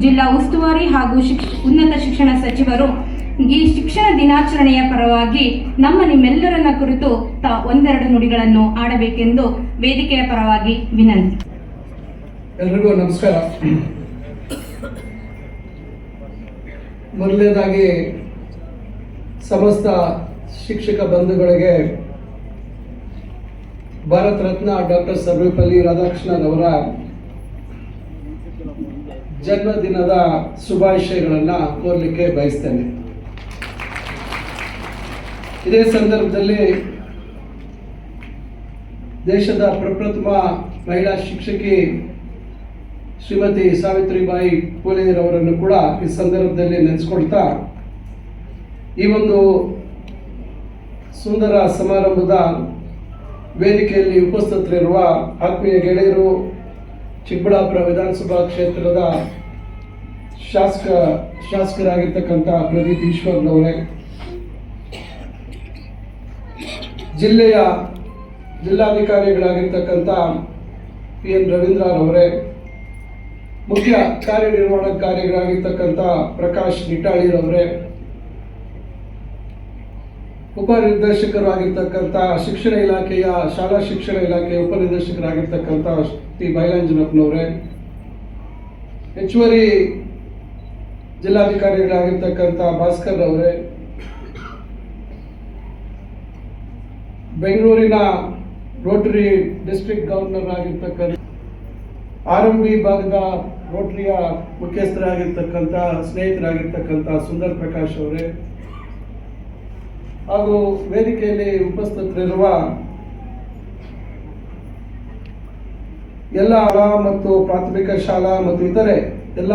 ಜಿಲ್ಲಾ ಉಸ್ತುವಾರಿ ಹಾಗೂ ಉನ್ನತ ಶಿಕ್ಷಣ ಸಚಿವರು ಈ ಶಿಕ್ಷಣ ದಿನಾಚರಣೆಯ ಪರವಾಗಿ ನಮ್ಮ ನಿಮ್ಮೆಲ್ಲರನ್ನ ಕುರಿತು ತಾ ಒಂದೆರಡು ನುಡಿಗಳನ್ನು ಆಡಬೇಕೆಂದು ವೇದಿಕೆಯ ಪರವಾಗಿ ವಿನಂತಿ. ಎಲ್ರಿಗೂ ನಮಸ್ಕಾರ. ಮೊದಲನೇದಾಗಿ ಸಮಸ್ತ ಶಿಕ್ಷಕ ಬಂಧುಗಳಿಗೆ ಭಾರತ ರತ್ನ ಡಾಕ್ಟರ್ ಸರ್ವೇಪಲ್ಲಿ ರಾಧಾಕೃಷ್ಣನ್ ಅವರ ಜನ್ಮದಿನದ ಶುಭಾಶಯಗಳನ್ನು ಕೋರಲಿಕ್ಕೆ ಬಯಸ್ತೇನೆ. ಇದೇ ಸಂದರ್ಭದಲ್ಲಿ ದೇಶದ ಪ್ರಪ್ರಥಮ ಮಹಿಳಾ ಶಿಕ್ಷಕಿ ಶ್ರೀಮತಿ ಸಾವಿತ್ರಿಬಾಯಿ ಪೋಲೆಯರವರನ್ನು ಕೂಡ ಈ ಸಂದರ್ಭದಲ್ಲಿ ನೆನೆಸ್ಕೊಳ್ತಾ ಈ ಒಂದು ಸುಂದರ ಸಮಾರಂಭದ ವೇದಿಕೆಯಲ್ಲಿ ಉಪಸ್ಥಿತರಿರುವ ಆತ್ಮೀಯ ಗೆಳೆಯರು ಚಿಕ್ಕಬಳ್ಳಾಪುರ ವಿಧಾನಸಭಾ ಕ್ಷೇತ್ರದ ಶಾಸಕ, ಶಾಸಕರಾಗಿರ್ತಕ್ಕಂಥ ಪ್ರದೀಪ್ ಈಶ್ವರ್ನವರೇ, ಜಿಲ್ಲೆಯ ಜಿಲ್ಲಾಧಿಕಾರಿಗಳಾಗಿರ್ತಕ್ಕಂಥ ಪಿ ಎನ್ ರವೀಂದ್ರರವರೇ, ಮುಖ್ಯ ಕಾರ್ಯನಿರ್ವಹಣಾಧಿಕಾರಿಗಳಾಗಿರ್ತಕ್ಕಂಥ ಪ್ರಕಾಶ್ ನಿಟ್ಟಾಳಿರವರೇ, ಉಪನಿರ್ದೇಶಕರಾಗಿರ್ತಕ್ಕಂಥ ಶಿಕ್ಷಣ ಇಲಾಖೆಯ, ಶಾಲಾ ಶಿಕ್ಷಣ ಇಲಾಖೆಯ ಉಪನಿರ್ದೇಶಕರಾಗಿರ್ತಕ್ಕಂಥ ಟಿ ಬೈಲಾಂಜನಪ್ಪನವರೇ ಹೆಚ್ಚುವರಿ ಜಿಲ್ಲಾಧಿಕಾರಿಗಳಾಗಿರ್ತಕ್ಕಂಥ ಭಾಸ್ಕರ್ ಅವರೇ ಬೆಂಗಳೂರಿನ ರೋಟರಿ ಡಿಸ್ಟ್ರಿಕ್ಟ್ ಗವರ್ನರ್ ಆಗಿರ್ತಕ್ಕಂಥ, ಆರ್ ಎಂ ಭಾಗದ ರೋಟರಿಯ ಮುಖ್ಯಸ್ಥರಾಗಿರ್ತಕ್ಕಂಥ, ಸ್ನೇಹಿತರಾಗಿರ್ತಕ್ಕಂಥ ಸುಂದರ್ ಪ್ರಕಾಶ್ ಅವರೇ, ಹಾಗೂ ವೇದಿಕೆಯಲ್ಲಿ ಉಪಸ್ಥಿತರಿರುವ ಎಲ್ಲ ಆಳ ಮತ್ತು ಪ್ರಾಥಮಿಕ ಶಾಲಾ ಮತ್ತು ಇತರೆ ಎಲ್ಲ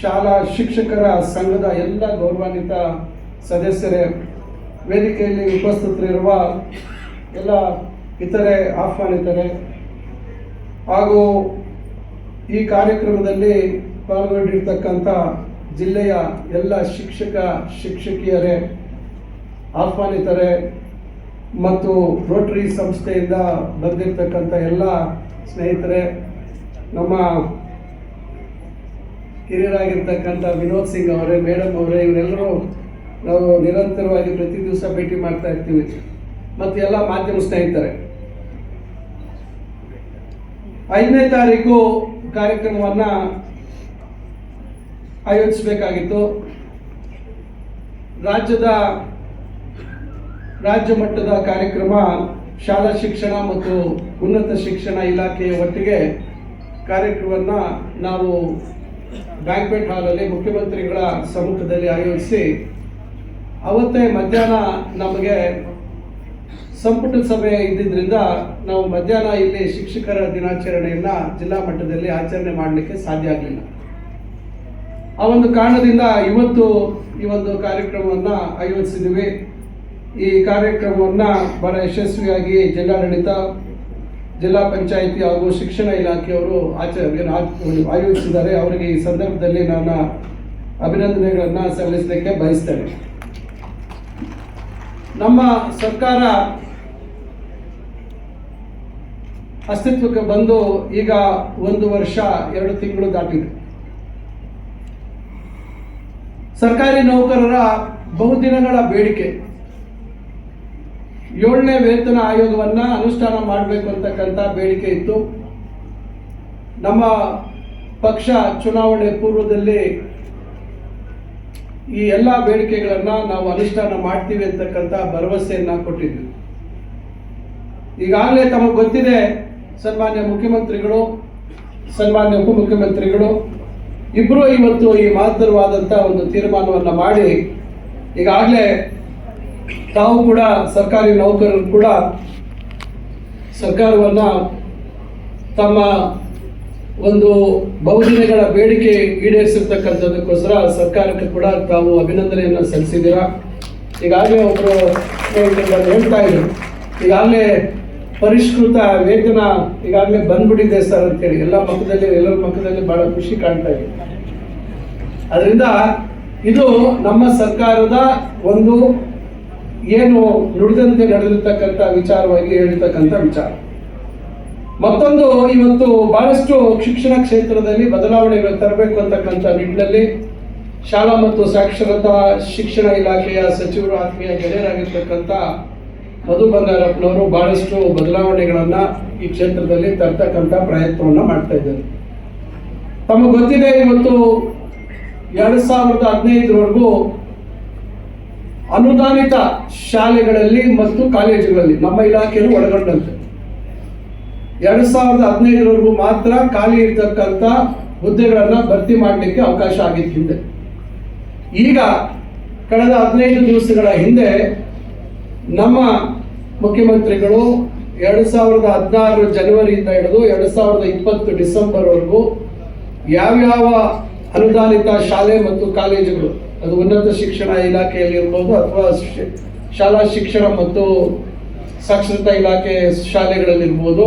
ಶಾಲಾ ಶಿಕ್ಷಕರ ಸಂಘದ ಎಲ್ಲ ಗೌರವಾನ್ವಿತ ಸದಸ್ಯರೇ, ವೇದಿಕೆಯಲ್ಲಿ ಉಪಸ್ಥಿತರಿರುವ ಎಲ್ಲ ಇತರೆ ಆಹ್ವಾನಿತರೆ, ಹಾಗೂ ಈ ಕಾರ್ಯಕ್ರಮದಲ್ಲಿ ಪಾಲ್ಗೊಂಡಿರ್ತಕ್ಕಂಥ ಜಿಲ್ಲೆಯ ಎಲ್ಲ ಶಿಕ್ಷಕ ಶಿಕ್ಷಕಿಯರೇ, ಆಹ್ವಾನಿತರೆ ಮತ್ತು ರೋಟರಿ ಸಂಸ್ಥೆಯಿಂದ ಬಂದಿರತಕ್ಕಂಥ ಎಲ್ಲ ಸ್ನೇಹಿತರೆ, ನಮ್ಮ ಹಿರಿಯರಾಗಿರ್ತಕ್ಕಂಥ ವಿನೋದ್ ಸಿಂಗ್ ಅವರೇ ಮೇಡಮ್ ಅವರೇ, ಇವರೆಲ್ಲರೂ ನಾವು ನಿರಂತರವಾಗಿ ಪ್ರತಿ ದಿವಸ ಭೇಟಿ ಮಾಡ್ತಾ ಇರ್ತೀವಿ. ಮತ್ತು ಎಲ್ಲ ಮಾಧ್ಯಮ ಸ್ನೇಹಿತರೆ, ಐದನೇ ತಾರೀಕು ಕಾರ್ಯಕ್ರಮವನ್ನು ಆಯೋಜಿಸಬೇಕಾಗಿತ್ತು. ರಾಜ್ಯದ ರಾಜ್ಯ ಮಟ್ಟದ ಕಾರ್ಯಕ್ರಮ ಶಾಲಾ ಶಿಕ್ಷಣ ಮತ್ತು ಉನ್ನತ ಶಿಕ್ಷಣ ಇಲಾಖೆಯ ಒಟ್ಟಿಗೆ ಕಾರ್ಯಕ್ರಮವನ್ನು ನಾವು ಬ್ಯಾಂಕ್ವೆಟ್ ಹಾಲಲ್ಲಿ ಮುಖ್ಯಮಂತ್ರಿಗಳ ಸಮ್ಮುಖದಲ್ಲಿ ಆಯೋಜಿಸಿ, ಅವತ್ತೇ ಮಧ್ಯಾಹ್ನ ನಮಗೆ ಸಂಪುಟ ಸಭೆ ಇದ್ದಿದ್ದರಿಂದ ನಾವು ಮಧ್ಯಾಹ್ನ ಇಲ್ಲಿ ಶಿಕ್ಷಕರ ದಿನಾಚರಣೆಯನ್ನು ಜಿಲ್ಲಾ ಮಟ್ಟದಲ್ಲಿ ಆಚರಣೆ ಮಾಡಲಿಕ್ಕೆ ಸಾಧ್ಯ ಆಗಲಿಲ್ಲ. ಆ ಒಂದು ಕಾರಣದಿಂದ ಇವತ್ತು ಈ ಒಂದು ಕಾರ್ಯಕ್ರಮವನ್ನು ಆಯೋಜಿಸಿದ್ದೀವಿ. ಈ ಕಾರ್ಯಕ್ರಮವನ್ನು ಬಹಳ ಯಶಸ್ವಿಯಾಗಿ ಜಿಲ್ಲಾಡಳಿತ, ಜಿಲ್ಲಾ ಪಂಚಾಯಿತಿ ಹಾಗೂ ಶಿಕ್ಷಣ ಇಲಾಖೆಯವರು ಆಚ ಆಯೋಜಿಸಿದ್ದಾರೆ. ಅವರಿಗೆ ಈ ಸಂದರ್ಭದಲ್ಲಿ ನಾನು ಅಭಿನಂದನೆಗಳನ್ನು ಸಲ್ಲಿಸಲಿಕ್ಕೆ ಬಯಸ್ತೇನೆ. ನಮ್ಮ ಸರ್ಕಾರ ಅಸ್ತಿತ್ವಕ್ಕೆ ಬಂದು ಈಗ ಒಂದು ವರ್ಷ, ಎರಡು ತಿಂಗಳು ದಾಟಿದೆ. ಸರ್ಕಾರಿ ನೌಕರರ ಬಹುದಿನಗಳ ಬೇಡಿಕೆ ಏಳನೇ ವೇತನ ಆಯೋಗವನ್ನ ಅನುಷ್ಠಾನ ಮಾಡಬೇಕು ಅಂತಕ್ಕಂಥ ಬೇಡಿಕೆ ಇತ್ತು. ನಮ್ಮ ಪಕ್ಷ ಚುನಾವಣೆ ಪೂರ್ವದಲ್ಲಿ ಈ ಎಲ್ಲ ಬೇಡಿಕೆಗಳನ್ನ ನಾವು ಅನುಷ್ಠಾನ ಮಾಡ್ತೀವಿ ಅಂತಕ್ಕಂಥ ಭರವಸೆಯನ್ನು ಕೊಟ್ಟಿದ್ವಿ. ಈಗಾಗಲೇ ತಮಗೆ ಗೊತ್ತಿದೆ, ಸನ್ಮಾನ್ಯ ಮುಖ್ಯಮಂತ್ರಿಗಳು, ಸನ್ಮಾನ್ಯ ಉಪಮುಖ್ಯಮಂತ್ರಿಗಳು ಇಬ್ಬರು ಇವತ್ತು ಈ ಮಹತ್ತರವಾದಂಥ ಒಂದು ತೀರ್ಮಾನವನ್ನು ಮಾಡಿ, ಈಗಾಗಲೇ ತಾವು ಕೂಡ ಸರ್ಕಾರಿ ನೌಕರರು ಕೂಡ ಸರ್ಕಾರವನ್ನು ತಮ್ಮ ಒಂದು ಬಹುದಿನಗಳ ಬೇಡಿಕೆ ಈಡೇರಿಸಿರ್ತಕ್ಕಂಥದ್ದಕ್ಕೋಸ್ಕರ ಸರ್ಕಾರಕ್ಕೆ ಕೂಡ ತಾವು ಅಭಿನಂದನೆಯನ್ನು ಸಲ್ಲಿಸಿದ್ದೀರಾ? ಈಗಾಗಲೇ ಒಬ್ಬರು ಹೇಳ್ತಾ ಇದ್ರು. ಈಗಾಗಲೇ ಪರಿಷ್ಕೃತ ವೇತನ ಈಗಾಗಲೇ ಬಂದ್ಬಿಟ್ಟಿದೆ ಸರ್ ಅಂತೇಳಿ. ಎಲ್ಲ ಮಕ್ಕದಲ್ಲಿ ಎಲ್ಲರ ಮಕ್ಕದಲ್ಲಿ ಬಹಳ ಖುಷಿ ಕಾಣ್ತಾ ಇದೆ. ಅದರಿಂದ ಇದು ನಮ್ಮ ಸರ್ಕಾರದ ಒಂದು ಏನು ನುಡಿದಂತೆ ನಡೆದಿರ್ತಕ್ಕಂಥ ವಿಚಾರವಾಗಿ ಹೇಳಿರ್ತಕ್ಕಂಥ ವಿಚಾರ. ಮತ್ತೊಂದು, ಇವತ್ತು ಬಹಳಷ್ಟು ಶಿಕ್ಷಣ ಕ್ಷೇತ್ರದಲ್ಲಿ ಬದಲಾವಣೆಗಳು ತರಬೇಕು ಅಂತಕ್ಕಂಥ ನಿಟ್ಟಿನಲ್ಲಿ ಶಾಲಾ ಮತ್ತು ಸಾಕ್ಷರತಾ ಶಿಕ್ಷಣ ಇಲಾಖೆಯ ಸಚಿವರು ಆತ್ಮೀಯ ಗೆಳೆಯರಾಗಿರ್ತಕ್ಕಂಥ ಮಧು ಬಂಗಾರಪ್ಪನವರು ಬಹಳಷ್ಟು ಬದಲಾವಣೆಗಳನ್ನು ಈ ಕ್ಷೇತ್ರದಲ್ಲಿ ತರ್ತಕ್ಕಂಥ ಪ್ರಯತ್ನವನ್ನು ಮಾಡ್ತಾ ಇದ್ದಾರೆ. ತಮಗೆ ಗೊತ್ತಿದೆ, ಇವತ್ತು ಎರಡು ಸಾವಿರದ ಹದಿನೈದರವರೆಗೂ ಅನುದಾನಿತ ಶಾಲೆಗಳಲ್ಲಿ ಮತ್ತು ಕಾಲೇಜುಗಳಲ್ಲಿ, ನಮ್ಮ ಇಲಾಖೆಯನ್ನು ಒಳಗೊಂಡಂತೆ. ಎರಡು ಸಾವಿರದ ಹದಿನೈದರವರೆಗೂ ಮಾತ್ರ ಖಾಲಿ ಇರತಕ್ಕಂಥ ಹುದ್ದೆಗಳನ್ನು ಭರ್ತಿ ಮಾಡಲಿಕ್ಕೆ ಅವಕಾಶ ಆಗಿತ್ತು ಹಿಂದೆ. ಈಗ ಕಳೆದ ಹದಿನೈದು ದಿವಸಗಳ ಹಿಂದೆ ನಮ್ಮ ಮುಖ್ಯಮಂತ್ರಿಗಳು ಎರಡು ಸಾವಿರದ ಹದಿನಾರು ಜನವರಿಯಿಂದ ಹಿಡಿದು ಎರಡು ಸಾವಿರದ ಇಪ್ಪತ್ತು ಡಿಸೆಂಬರ್ವರೆಗೂ ಯಾವ್ಯಾವ ಅನುದಾನಿತ ಶಾಲೆ ಮತ್ತು ಕಾಲೇಜುಗಳು. ಅದು ಉನ್ನತ ಶಿಕ್ಷಣ ಇಲಾಖೆಯಲ್ಲಿ ಇರ್ಬೋದು ಅಥವಾ ಶಾಲಾ ಶಿಕ್ಷಣ ಮತ್ತು ಸಾಕ್ಷರತಾ ಇಲಾಖೆ ಶಾಲೆಗಳಲ್ಲಿರ್ಬೋದು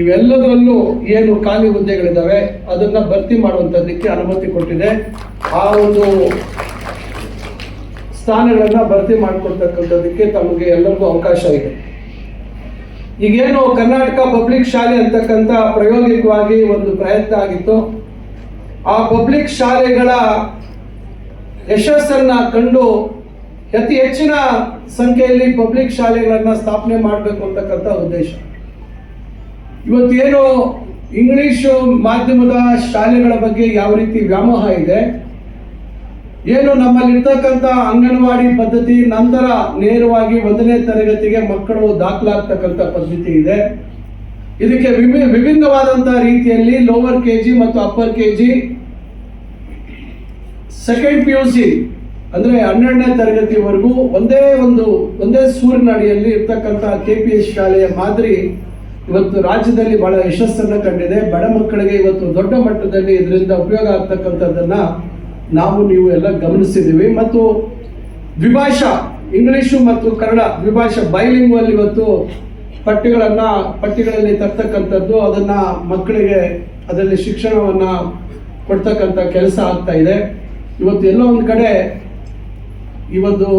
ಇವೆಲ್ಲದರಲ್ಲೂ ಏನು ಖಾಲಿ ಹುದ್ದೆಗಳಿದ್ದಾವೆ, ಅದನ್ನ ಭರ್ತಿ ಮಾಡುವಂಥದ್ದಕ್ಕೆ ಅನುಮತಿ ಕೊಟ್ಟಿದೆ. ಆ ಒಂದು ಸ್ಥಾನಗಳನ್ನು ಭರ್ತಿ ಮಾಡಿಕೊಡ್ತಕ್ಕಂಥದ್ದಕ್ಕೆ ತಮಗೆ ಎಲ್ಲರಿಗೂ ಅವಕಾಶ ಇದೆ. ಈಗೇನು ಕರ್ನಾಟಕ ಪಬ್ಲಿಕ್ ಶಾಲೆ ಅಂತಕ್ಕಂಥ ಪ್ರಾಯೋಗಿಕವಾಗಿ ಒಂದು ಪ್ರಯತ್ನ ಆಗಿತ್ತು. ಆ ಪಬ್ಲಿಕ್ ಶಾಲೆಗಳ ಯಶಸ್ಸನ್ನ ಕಂಡು ಅತಿ ಹೆಚ್ಚಿನ ಸಂಖ್ಯೆಯಲ್ಲಿ ಪಬ್ಲಿಕ್ ಶಾಲೆಗಳನ್ನು ಸ್ಥಾಪನೆ ಮಾಡಬೇಕು ಅಂತಕ್ಕಂಥ ಉದ್ದೇಶ. ಇವತ್ತೇನು ಇಂಗ್ಲಿಷು ಮಾಧ್ಯಮದ ಶಾಲೆಗಳ ಬಗ್ಗೆ ಯಾವ ರೀತಿ ವ್ಯಾಮೋಹ ಇದೆ, ಏನು ನಮ್ಮಲ್ಲಿರ್ತಕ್ಕಂಥ ಅಂಗನವಾಡಿ ಪದ್ಧತಿ ನಂತರ ನೇರವಾಗಿ ಒಂದನೇ ತರಗತಿಗೆ ಮಕ್ಕಳು ದಾಖಲಾಗ್ತಕ್ಕಂಥ ಪದ್ಧತಿ ಇದೆ. ಇದಕ್ಕೆ ವಿಭಿ ವಿಭಿನ್ನವಾದಂತಹ ರೀತಿಯಲ್ಲಿ ಲೋವರ್ ಕೆ ಜಿ ಮತ್ತು upper K G second P U C ಅಂದರೆ ಹನ್ನೆರಡನೇ ತರಗತಿವರೆಗೂ ಒಂದೇ ಒಂದು, ಒಂದೇ ಸೂರಿನ ಅಡಿಯಲ್ಲಿ ಇರ್ತಕ್ಕಂಥ ಕೆ ಪಿ ಎಸ್ ಶಾಲೆಯ ಮಾದರಿ ಇವತ್ತು ರಾಜ್ಯದಲ್ಲಿ ಬಹಳ ಯಶಸ್ಸನ್ನು ಕಂಡಿದೆ. ಬಡ ಮಕ್ಕಳಿಗೆ ಇವತ್ತು ದೊಡ್ಡ ಮಟ್ಟದಲ್ಲಿ ಇದರಿಂದ ಉಪಯೋಗ ಆಗ್ತಕ್ಕಂಥದ್ದನ್ನ ನಾವು, ನೀವು ಎಲ್ಲ ಗಮನಿಸಿದ್ದೀವಿ. ಮತ್ತು ದ್ವಿಭಾಷಾ, ಇಂಗ್ಲೀಷು ಮತ್ತು ಕನ್ನಡ ದ್ವಿಭಾಷಾ ಬೈಲಿಂಗ್ವಲ್ ಇವತ್ತು ಪಠ್ಯಗಳನ್ನ ಪಠ್ಯಗಳಲ್ಲಿ ತರ್ತಕ್ಕಂಥದ್ದು ಅದನ್ನ ಮಕ್ಕಳಿಗೆ ಅದರಲ್ಲಿ ಶಿಕ್ಷಣವನ್ನ ಕೊಡ್ತಕ್ಕಂಥ ಕೆಲಸ ಆಗ್ತಾ ಇದೆ. ಇವತ್ತು ಎಲ್ಲೋ ಒಂದು ಕಡೆ ಇವತ್ತು